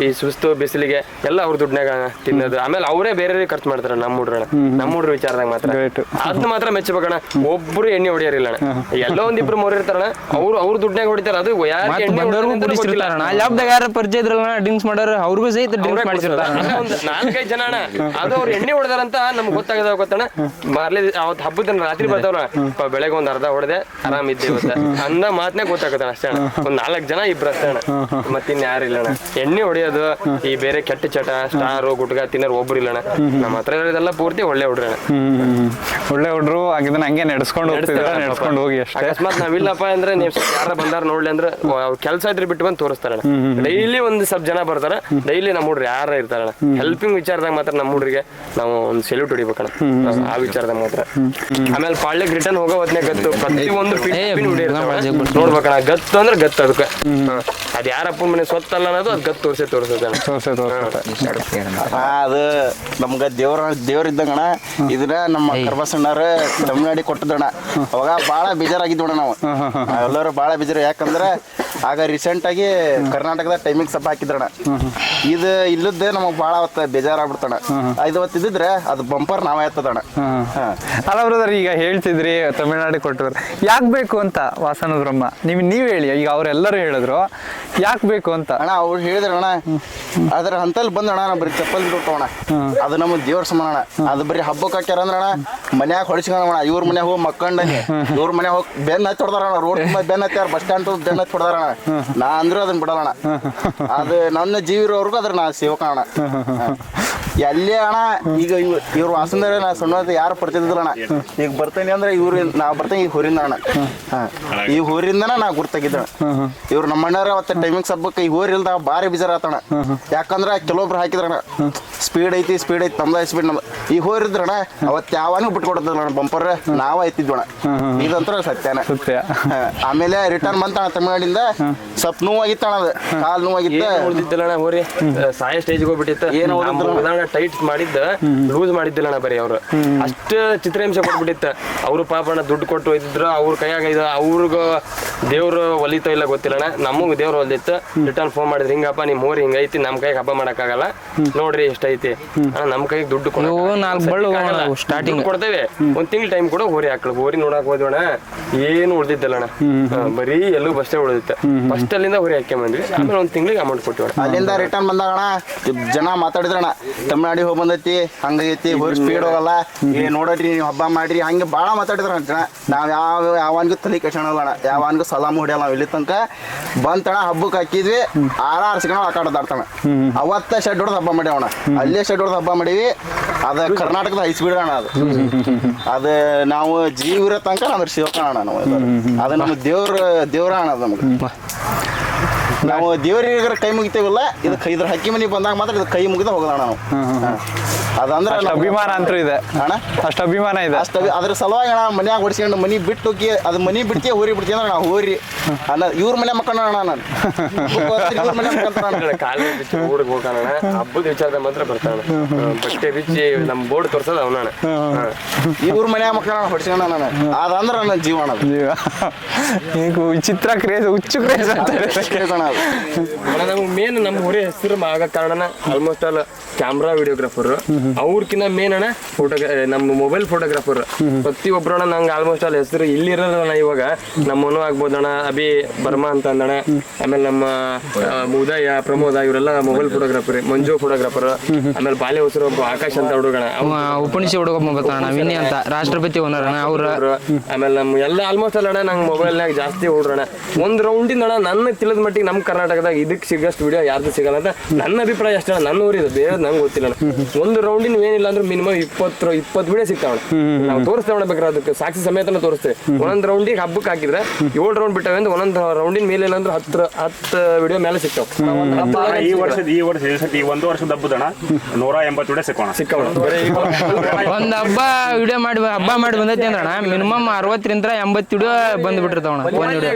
ಈ ಸುಸ್ತು ಬಿಸಿಲಿಗೆ ಎಲ್ಲ ಅವ್ರ ದುಡ್ಡ್ನಾಗ ತಿನ್ನೋದು. ಆಮೇಲೆ ಅವರೇ ಬೇರೆ ಖರ್ಚು ಮಾಡ್ತಾರ ನಮ್ಮ ಹುಡ್ರಣ ನಮ್ಮ ಹುಡ್ರ ವಿಚಾರದಾಗ ಮಾತ್ರ. ಅದ್ ಮಾತ್ರ ಮೆಚ್ಚಬೇಕಣ್ಣ ಒಬ್ರು ಎಣ್ಣೆ ಹೊಡಿಯಾರಿಲ್ಲ ಅಣ್ಣ. ಎಲ್ಲೋ ಒಂದಿಬ್ರು ಮೂರ್ ಇರ್ತಾರಣ್ಣ. ಅವ್ರು ಅವ್ರ ದುಡ್ಡ್ನಾಗ ಹೊಡಿತಾರ. ಅದು ಎಣ್ಣೆ ಬಂದವ್ರಿಗೂ. ಕುಡಿಸಿರ್ತಾರಣ ಅಲ್ಲಿ ಹಬ್ಬದಾಗ ಯಾರು ಪರಿಚಯ ಇದ್ರಲ್ಲ ಡ್ರಿಂಕ್ಸ್ ಮಾಡೋರು ಅವ್ರಿಗೂ ಸಹಿತ ಡ್ರಿಂಕ್ಸ್ ಅವ್ರೇ ಮಾಡಿಸಿರ್ತಾರ. ನಾಲ್ಕೈದು ಜನ ಅಣ್ಣ. ಅದು ಅವ್ರು ಎಣ್ಣೆ ಹೊಡೆದಾರಂತ ನಮ್ಗೆ ಗೊತ್ತಾಗದ ಗೊತ್ತಣ್ಣ ಮಾರ್ಲಿ ಅವತ್ತು ಹಬ್ಬದ ದಿನ ರಾತ್ರಿ ಬರ್ತಾವ್ರ ಬೆಳಗ್ಗೆ ಒಂದ್ ಅರ್ಧ ಹೊಡೆದೆ ಆರಾಮ್ ಇದ್ದೆ ಇವತ್ತ. ಅಂದ ಮಾತನೇ ಗೊತ್ತಾಗತ್ತ ಅಷ್ಟೇ ಅಣ್ಣ. ಒಂದ್ ನಾಲ್ಕು ಜನ ಇಬ್ರು ಅಷ್ಟೇ ಅಣ್ಣ. ಮತ್ತಿನ್ ಯಾರು ಇಲ್ಲ ಅಣ್ಣ. ಎಣ್ಣೆ ಹೊಡೆಯೋದು ಈ ಬೇರೆ ಕೆಟ್ಟ ಚಟ ಸ್ಟಾರು ಗುಟ್ಕ ತಿನ್ನೋರು ಒಬ್ರು ಇಲ್ಲ ಅಣ್ಣ. ನಮ್ಮ ಹತ್ರ ಇರೋದೆಲ್ಲ ಪೂರ್ತಿ ಒಳ್ಳೆ ಹುಡ್ರಿ ಅಣ್ಣ. ಒಳ್ಳೆ ಹುಡ್ರು ಹಾಗಿದ್ರೆ ಹಂಗೆ ನಡ್ಸ್ಕೊಂಡು ನಡೆಸ್ತಾರೆ ನಡ್ಸ್ಕೊಂಡು ಹೋಗಿ ಅಷ್ಟೇ. ಅಕಸ್ಮಾತ್ ನಾವಿಲ್ಲಪ್ಪ ಅಂದ್ರೆ ನೀವು ಯಾರ ಬಂದಾರ ನೋಡ್ಲಿ ಅಂದ್ರೆ ಕೆಲಸ ಇದ್ರೆ ಬಿಟ್ಟು ಬಂದು ತೋರಿಸ್ತಾರ ಡೈಲಿ ಒಂದ್ ಸ್ವಲ್ಪ ಜನ ಬರ್ತಾರ ಡೈಲಿ ನಮ್ಮ ಹುಡ್ರಿ ಯಾರ ಇರ್ತಾರಣ್ಣ ಹೆಲ್ಪಿಂಗ್ ವಿಚಾರದಾಗ ಮಾತ್ರ ನಮ್ಮ ಹುಡ್ರಿಗೆ ನಾವು ಒಂದು ಸೆಲ್ಯೂಟ್ ಹೊಡಿಬೇಕಣ್ಣ ಆ ವಿಚಾರದಾಗ ಮಾತ್ರ. ಆಮೇಲೆ ಪಾಳ್ಯಕ್ಕೆ ರಿಟರ್ನ್ ಹೋಗೋ ಹೊತ್ನ್ಯಾಗ ಗತ್ತು ಪ್ರತಿ ಒಂದು. ನೋಡ್ಬೇಕಣ್ಣ ಗತ್ತು ಅಂದ್ರೆ ಗತ್ತು ಅದಕ್ಕೆ. ಅದ್ ಯಾರಪ್ಪ ಮನೆ ಸ್ವತ್ತಲ್ಲ ಅನ್ನೋದು ಅದು ಗತ್ತು ತೋರಿಸೇ ತೋರಿಸುತ್ತೆ ತೋರ್ಸೆ ತೋರ್ಸೆ. ಆ, ಅದು ನಮ್ಗ ದೇವ್ರ ದೇವ್ರ ಇದ್ದಂಗಣ ಇದನ್ನ ನಮ್ಮ ಕರ್ಬಸಣ್ಣವ್ರ ತಮಿಳ್ನಾಡಿ ಕೊಟ್ಟದಣ್ಣ ಅವಾಗ ಬಾಳ ಬೇಜಾರಾಗಿದ್ವಣ ನಾವು. ಎಲ್ಲರೂ ಬಾಳ ಬೇಜಾರು. ಯಾಕಂದ್ರ ಆಗ ರೀಸೆಂಟ್ ಆಗಿ ಕರ್ನಾಟಕದ ಟೈಮಿಂಗ್ ಸಭೆ ಹಾಕಿದ್ರಣ. ಇದು ಇಲ್ಲದ್ದೇ ನಮಗ್ ಬಹಳ ಅವತ್ತ ಬೇಜಾರಾಗ್ಬಿಡ್ತಣ. ಐದು ಹೊತ್ತು ಇದ್ದಿದ್ರೆ ಅದು ಬಂಪರ್ ನಾವೇ ಎತ್ತದಣ. ಹಾ. ಅಲ್ಲ ಬ್ರದರ್ ಈಗ ಹೇಳ್ತಿದ್ರಿ ತಮಿಳ್ನಾಡು ಕೊಟ್ಟರು ಯಾಕೆ ಬೇಕು ಅಂತ ವಾಸನ ಬ್ರಹ್ಮ ನೀವು ನೀವು ಹೇಳಿ ಈಗ ಅವರೆಲ್ಲರೂ ಹೇಳಿದ್ರು ಯಾಕೆ ಬೇಕು ಅಂತ? ಅಣ್ಣ ಅವ್ರು ಹೇಳಿದ್ರಣ್ಣ ಅದ್ರ ಹಂತಲ್ಲಿ ಬಂದಣ ನಾ ಬರೀ ಚಪ್ಪಲ್ ಬಿಟ್ಟವಣ ಅದು ನಮ್ಮ ದೇವ್ರ ಸಮಾನ ಅಣ್ಣ. ಅದು ಬರೀ ಹಬ್ಬಕ್ಕೆ ಹಾಕ್ಯಾರ ಅಂದ್ರಣ ಮನ್ಯಾಗ ಹೊಡಿಸ್ಕೊಂಡಣ ಇವ್ರ ಮನ್ಯಾಗ ಹೋಗಿ ಮಕ್ಕಂಡನಿ ಇವ್ರ ಮನ್ಯಾಗ ಹೋಗಿ ಬೆನ್ನ ಹತ್ತಿ ಹೊಡ್ದಾರಣ ರೋಡ್ ತುಂಬ ಬೆನ್ನ ಹತ್ತಾರ ಬಸ್ ಸ್ಟ್ಯಾಂಡ್ ಬೆನ್ನ ಹತ್ತಿ ಹೊಡ್ದಾರಣ ನಾ ಅಂದ್ರೂ ಅದನ್ನ ಬಿಡಲ್ಲಣ ಅದು ನನ್ನ ಜೀವಿರೋರ್ಗು ಅದ್ರ ನಾ ಸೇವಕ ಅಣ್ಣ ಎಲ್ಲಿ ಅಣ್ಣ? ಈಗ ಇವ್- ಇವ್ರ ವಾಸಂದ್ರೆ ನಾ ಸಣ್ಣ ಯಾರು ಬರ್ತಿದ್ದಿಲ್ಲಣ್ಣ ಈಗ ಬರ್ತೇನೆ ಅಂದ್ರೆ ಇವ್ರ ನಾ ಬರ್ತೇನೆ ಈ ಊರಿಂದ ಅಣ್ಣ. ಹಾ. ಈ ಊರಿಂದನ ನಾ ಗುರ್ತಾಗಿದ್ದ ಇವ್ರು ನಮ್ಮ ಅಣ್ಣಾರ ಅವತ್ತ ಟೈಮಿಂಗ್ ಸಬ್ಬಕ್ಕೆ ಈ ಹೋರಿ ಇಲ್ದ ಭಾರಿ ಬೇಜಾರ್ ಆತಣ ಯಾಕಂದ್ರೆ ಕೆಲವೊಬ್ರು ಹಾಕಿದ್ರಣ ಸ್ಪೀಡ್ ಐತಿ ಸ್ಪೀಡ್ ಐತಿ ನಮ್ದ ಸ್ಪೀಡ್ ನಮ್ದು. ಈ ಊರ್ ಇದ್ರಣ ಅವತ್ ಯಾವಾನು ಬಿಟ್ಕೊಡ್ತದಣ್ಣ ಬಂಪರ್ ನಾವ ಐತಿದ್ವಣ ಇದಂತ್ರ ಸತ್ಯನ. ಸತ್ಯ. ಆಮೇಲೆ ರಿಟರ್ನ್ ಬಂತಣ ತಮಿಳ್ನಾಡಿಂದ. ಸ್ವಲ್ಪ ನೋವಾಗಿತ್ತಣ ಅದು. ಕಾಲ್ ನೋವಾಗಿತ್ತ. ಸಾಯ ಸ್ಟೇಜ್ಗೆ ಹೋಗ್ಬಿಟ್ಟಿತ್ತು. ಏನ್? ಟೈಟ್ ಮಾಡಿದ್ದ ಲೂಸ್ ಮಾಡಿದ್ದಿಲ್ಲ ಅಣ್ಣ ಬರೀ ಅವ್ರು. ಅಷ್ಟ ಚಿತ್ರಹಿಂಸೆ ಕೊಟ್ಬಿಟ್ಟಿತ್ತ. ಅವ್ರು ಪಾಪಣ್ಣ ದುಡ್ಡು ಕೊಟ್ಟು ಒಯ್ದಿದ್ರು ಅವ್ರ ಕೈಯಾಗ ಇದ ಅವ್ರಿಗ ದೇವ್ರು ಒಲಿತೋ ಇಲ್ಲ ಗೊತ್ತಿಲ್ಲಣ್ಣ ನಮಗ್ ದೇವ್ರು ಒಲಿತ್ತು ರಿಟರ್ನ್ ಫೋನ್ ಮಾಡಿದ್ರೆ ಹಿಂಗಪ್ಪ ನಿಮ್ ಊರ್ ಹಿಂಗೈತಿ ನಮ್ ಕೈಗೆ ಹಬ್ಬ ಮಾಡಕ್ಕಾಗಲ್ಲ. ನೋಡ್ರಿ ಎಷ್ಟೈತಿ. ಅಣ್ಣ ನಮ್ ಕೈಗೆ ದುಡ್ಡು ಸ್ಟಾರ್ಟಿಂಗ್ ಕೊಡ್ತೇವೆ. ಒಂದ್ ತಿಂಗ್ಳ ಟೈಮ್ ಕೂಡ ಹೋರಿ ಹಾಕ್ಳು ಹೋರಿ ನೋಡಕ್ ಹೋದ್ವಣ ಏನು ಉಳ್ದಿದ್ದಲ್ಲಣ್ಣ ಹಾ, ಬರೀ ಎಲ್ಲೂ ಬಸ್ಟೇ ಉಳಿದಿತ್ತು. ಫಸ್ಟ್ ಅಲ್ಲಿಂದ ಹೋರಿ ಬಂದ್ವಿ ಆಮೇಲೆ ಒಂದ್ ತಿಂಗಳಿಗೆ ಅಮೌಂಟ್ ಕೊಟ್ಟಿವಣ ಅಲ್ಲಿಂದ ರಿಟರ್ನ್ ಬಂದಾಗ ಜನ ಮಾತಾಡಿದ್ರಣ ತಮಿಳ್ನಾಡಿಗೆ ಹೋಗಿ ಬಂದೈತಿ ಹಂಗೈತಿ ಹೋಗಿ ಸ್ಪೀಡ್ ಹೋಗಲ್ಲ. ಏ ನೋಡ್ರಿ ನೀವು ಹಬ್ಬ ಮಾಡ್ರಿ ಹಂಗೆ ಭಾಳ ಮಾತಾಡಿದ್ರ ಅಂತ ನಾವು ಯಾವ ಯಾವನ್ಗೂ ತಲೆ ಕೆಸಣಲ್ಲ ಯಾವನ್ಗೂ ಸಲಾಮ್ ಹೊಡಿಯಲ್ಲ ನಾವ್ ಇಲ್ಲಿ ತನಕ ಬಂತಣ ಹಬ್ಬಕ್ಕೆ ಹಾಕಿದ್ವಿ. ಆರ ಆರ್ಸ್ಕೊಂಡು ಆ ಕಡೆ ದಾಟ್ತಾನ ಅವತ್ತ ಶೆಡ್ ಹೊಡೆದ ಹಬ್ಬ ಮಾಡ್ಯಾವಣ ಅಲ್ಲೇ ಶೆಡ್ ಹೊಡೆದ ಹಬ್ಬ ಮಾಡೀವಿ. ಅದ ಕರ್ನಾಟಕದ ಹೈ ಸ್ಪೀಡ್ ಅಣ್ಣ ಅದು. ಅದ ನಾವು ಜೀವ ಇರೋ ತನಕ ಅಣ್ಣ ನಾವು. ಅದು. ಅದು ನಮ್ಮ ದೇವ್ರ ದೇವ್ರ ಅಣ್ಣ ಅದು ನಮ್ಗೆ. ನಾವು ದೇವರಿಗೆ ಕೈ ಮುಗಿತೇವಲ್ಲ? ಇದಕ್ಕೆ ಇದ್ರ ಹಕ್ಕಿ ಮನೆ ಬಂದಾಗ ಮಾತ್ರ ಇದು ಕೈ ಮುಗಿದ ಹೋಗೋಣ ನಾವು. ಅದಂದ್ರೆ ಅಷ್ಟು ಅಭಿಮಾನ ಅಂತೂ ಇದೆ. ಅಣ್ಣ? ಅಷ್ಟು ಅಭಿಮಾನ ಇದೆ. ಅಷ್ಟು ಅದ್ರ ಸಲುವಾಗಿ ಅಣ್ಣ ಮನ್ಯಾಗ ಹೊಡಿಸ್ಕೊಂಡು ಮನಿ ಬಿಟ್ಟು ಹೋಗಿ ಅದು ಮನಿ ಬಿಡ್ತೀಯ ಹೋರಿ ಬಿಡ್ತೀಯ ಅಂದ್ರೆ ನಾವು ಹೋರಿ ಅನ್ನ ಇವ್ರ ಮನೆ ಮಕ್ಕಳ ಅಣ್ಣ ನಾನು. *laughs* ಇವ್ರ ಮನೆ ಮಕ್ಕಳ ಕಾಲೇಜ್ ಬಿಚ್ಚಿ ಊರಿಗೆ ಹೋಗೋಣ ಹಬ್ಬದ ವಿಚಾರದ ಮಾತ್ರ ಬರ್ತಾನೆ ಬಟ್ಟೆ ಬಿಚ್ಚಿ ನಮ್ ಬೋರ್ಡ್ ತೋರ್ಸೋದು ಅವನ ಇವ್ರ ಮನೆ ಮಕ್ಕಳ ಹೊಡಿಸ್ಕೊಂಡ ನಾನು. ಅದಂದ್ರೆ ನನ್ನ ಜೀವನ ಅದು. ಜೀವ. *laughs* ಈಗ ವಿಚಿತ್ರ ಕ್ರೇಜ್ ಹುಚ್ಚು ಕ್ರೇಜ್ ಅಂತ ಇದೆ. ಕೇಳ್ಕೊಣ *laughs* ನಮ್ಗೆ ಮೇನ್ ನಮ್ಮ ಹೊರೆ ಹೆಸರು ಆಗ ಕಾರಣನ ಆಲ್ಮೋಸ್ಟ್ ಆಲ್ ಕ್ಯಾಮ್ರಾ ವಿಡಿಯೋಗ್ರಾಫರ್ ಅವ್ರಕಿನ್ನ ಮೇನ್ ಅಣ್ಣ ಫೋಟೋ ನಮ್ಮ ಮೊಬೈಲ್ ಫೋಟೋಗ್ರಾಫರ್ ಪ್ರತಿಯೊಬ್ಬರಣ್ಣ ನಂಗೆ ಆಲ್ಮೋಸ್ಟ್ ಆಲ್ ಹೆಸರು ಇಲ್ಲಿರೋಣ ಇವಾಗ. ನಮ್ಮನು ಆಗ್ಬೋದಣ್ಣ ಅಭಿ ಬರ್ಮಾ ಅಂತ ಅಂದಣ ಆಮೇಲೆ ನಮ್ಮ ಉದಯ ಪ್ರಮೋದ ಇವರೆಲ್ಲ ಮೊಬೈಲ್ ಫೋಟೋಗ್ರಾಫರ್ ಮಂಜು ಫೋಟೋಗ್ರಾಫರ್ ಆಮೇಲೆ ಬಾಲ್ಯ ಹೆಸರು ಒಬ್ಬ ಆಕಾಶ್ ಅಂತ ಹುಡುಗಣ ಉಪನಿಷ ಹುಡುಗ ಬರ್ತಾನ ವಿನಿ ಅಂತ ರಾಷ್ಟ್ರಪತಿ ಓನರ್ ಅಣ್ಣ ಅವ್ರ. ಆಮೇಲೆ ನಮ್ಮ ಎಲ್ಲ ಆಲ್ಮೋಸ್ಟ್ ಅಲ್ಲ ಅಣ್ಣ ನಂಗೆ ಮೊಬೈಲ್ನಾಗ ಜಾಸ್ತಿ ಹುಡ್ರಣ ಒಂದ್ ರೌಂಡಿಂದ ಅಣ್ಣ ನನ್ನ ತಿಳಿದ ಮಟ್ಟಿಗೆ ನಮ್ಮ ಕರ್ನಾಟಕದಾಗ ಇದಕ್ಕೆ ಸಿಗಷ್ಟು ವಿಡಿಯೋ ಯಾರ್ದು ಸಿಗಲ್ಲ ಅಂತ ನನ್ನ ಅಭಿಪ್ರಾಯ ಅಷ್ಟೇ ನನ್ನ ಊರಿದು ಬೇರೆ ನಂಗೆ ಗೊತ್ತಿಲ್ಲ ಒಂದು ರೌಂಡಿನ ಏನಿಲ್ಲ ಅಂದ್ರೆ ಮಿನಿಮಮ್ ಇಪ್ಪತ್ತು ಇಪ್ಪತ್ತು ವಿಡಿಯೋ ಸಿಗ್ತಾವಣ ನಾವು ತೋರಿಸ್ತೇವೆ ಬೇಕಾದ್ರೆ ಅದಕ್ಕೆ. ಸಾಕ್ಷಿ ಸಮೇತನ ತೋರಿಸ್ತೇವೆ. ಒಂದೊಂದು ರೌಂಡಿಗೆ ಹಬ್ಬಕ್ಕೆ ಹಾಕಿದ್ರೆ ಏಳು ರೌಂಡ್ ಬಿಟ್ಟವೆ ಅಂದ್ರೆ ಒಂದೊಂದು ರೌಂಡಿನ ಮೇಲೆ ಏನಂದ್ರೆ ಅಂದ್ರೆ ಹತ್ತು ಹತ್ತು ವಿಡಿಯೋ ಮೇಲೆ ಸಿಗ್ತಾವ. ಈ ವರ್ಷದ ಈ ವರ್ಷ ಈ ಒಂದು ವರ್ಷದ ಹಬ್ಬದ ನೂರ ಎಂಬತ್ತು ವಿಡಿಯೋ ಸಿಕ್ಕೋಣ ಸಿಕ್ಕೋಣ ಒಂದು ಹಬ್ಬ ವಿಡಿಯೋ ಮಾಡಿ ಹಬ್ಬ ಮಾಡಿ ಬಂದೈತಿ ಅಂದ್ರಣ ಮಿನಿಮಮ್ ಅರವತ್ತರಿಂದ ಎಂಬತ್ತು ವಿಡಿಯೋ ಬಂದ್ ಬಿಟ್ಟಿರ್ತಾವಣ ಒಂದ್ ವಿಡಿಯೋ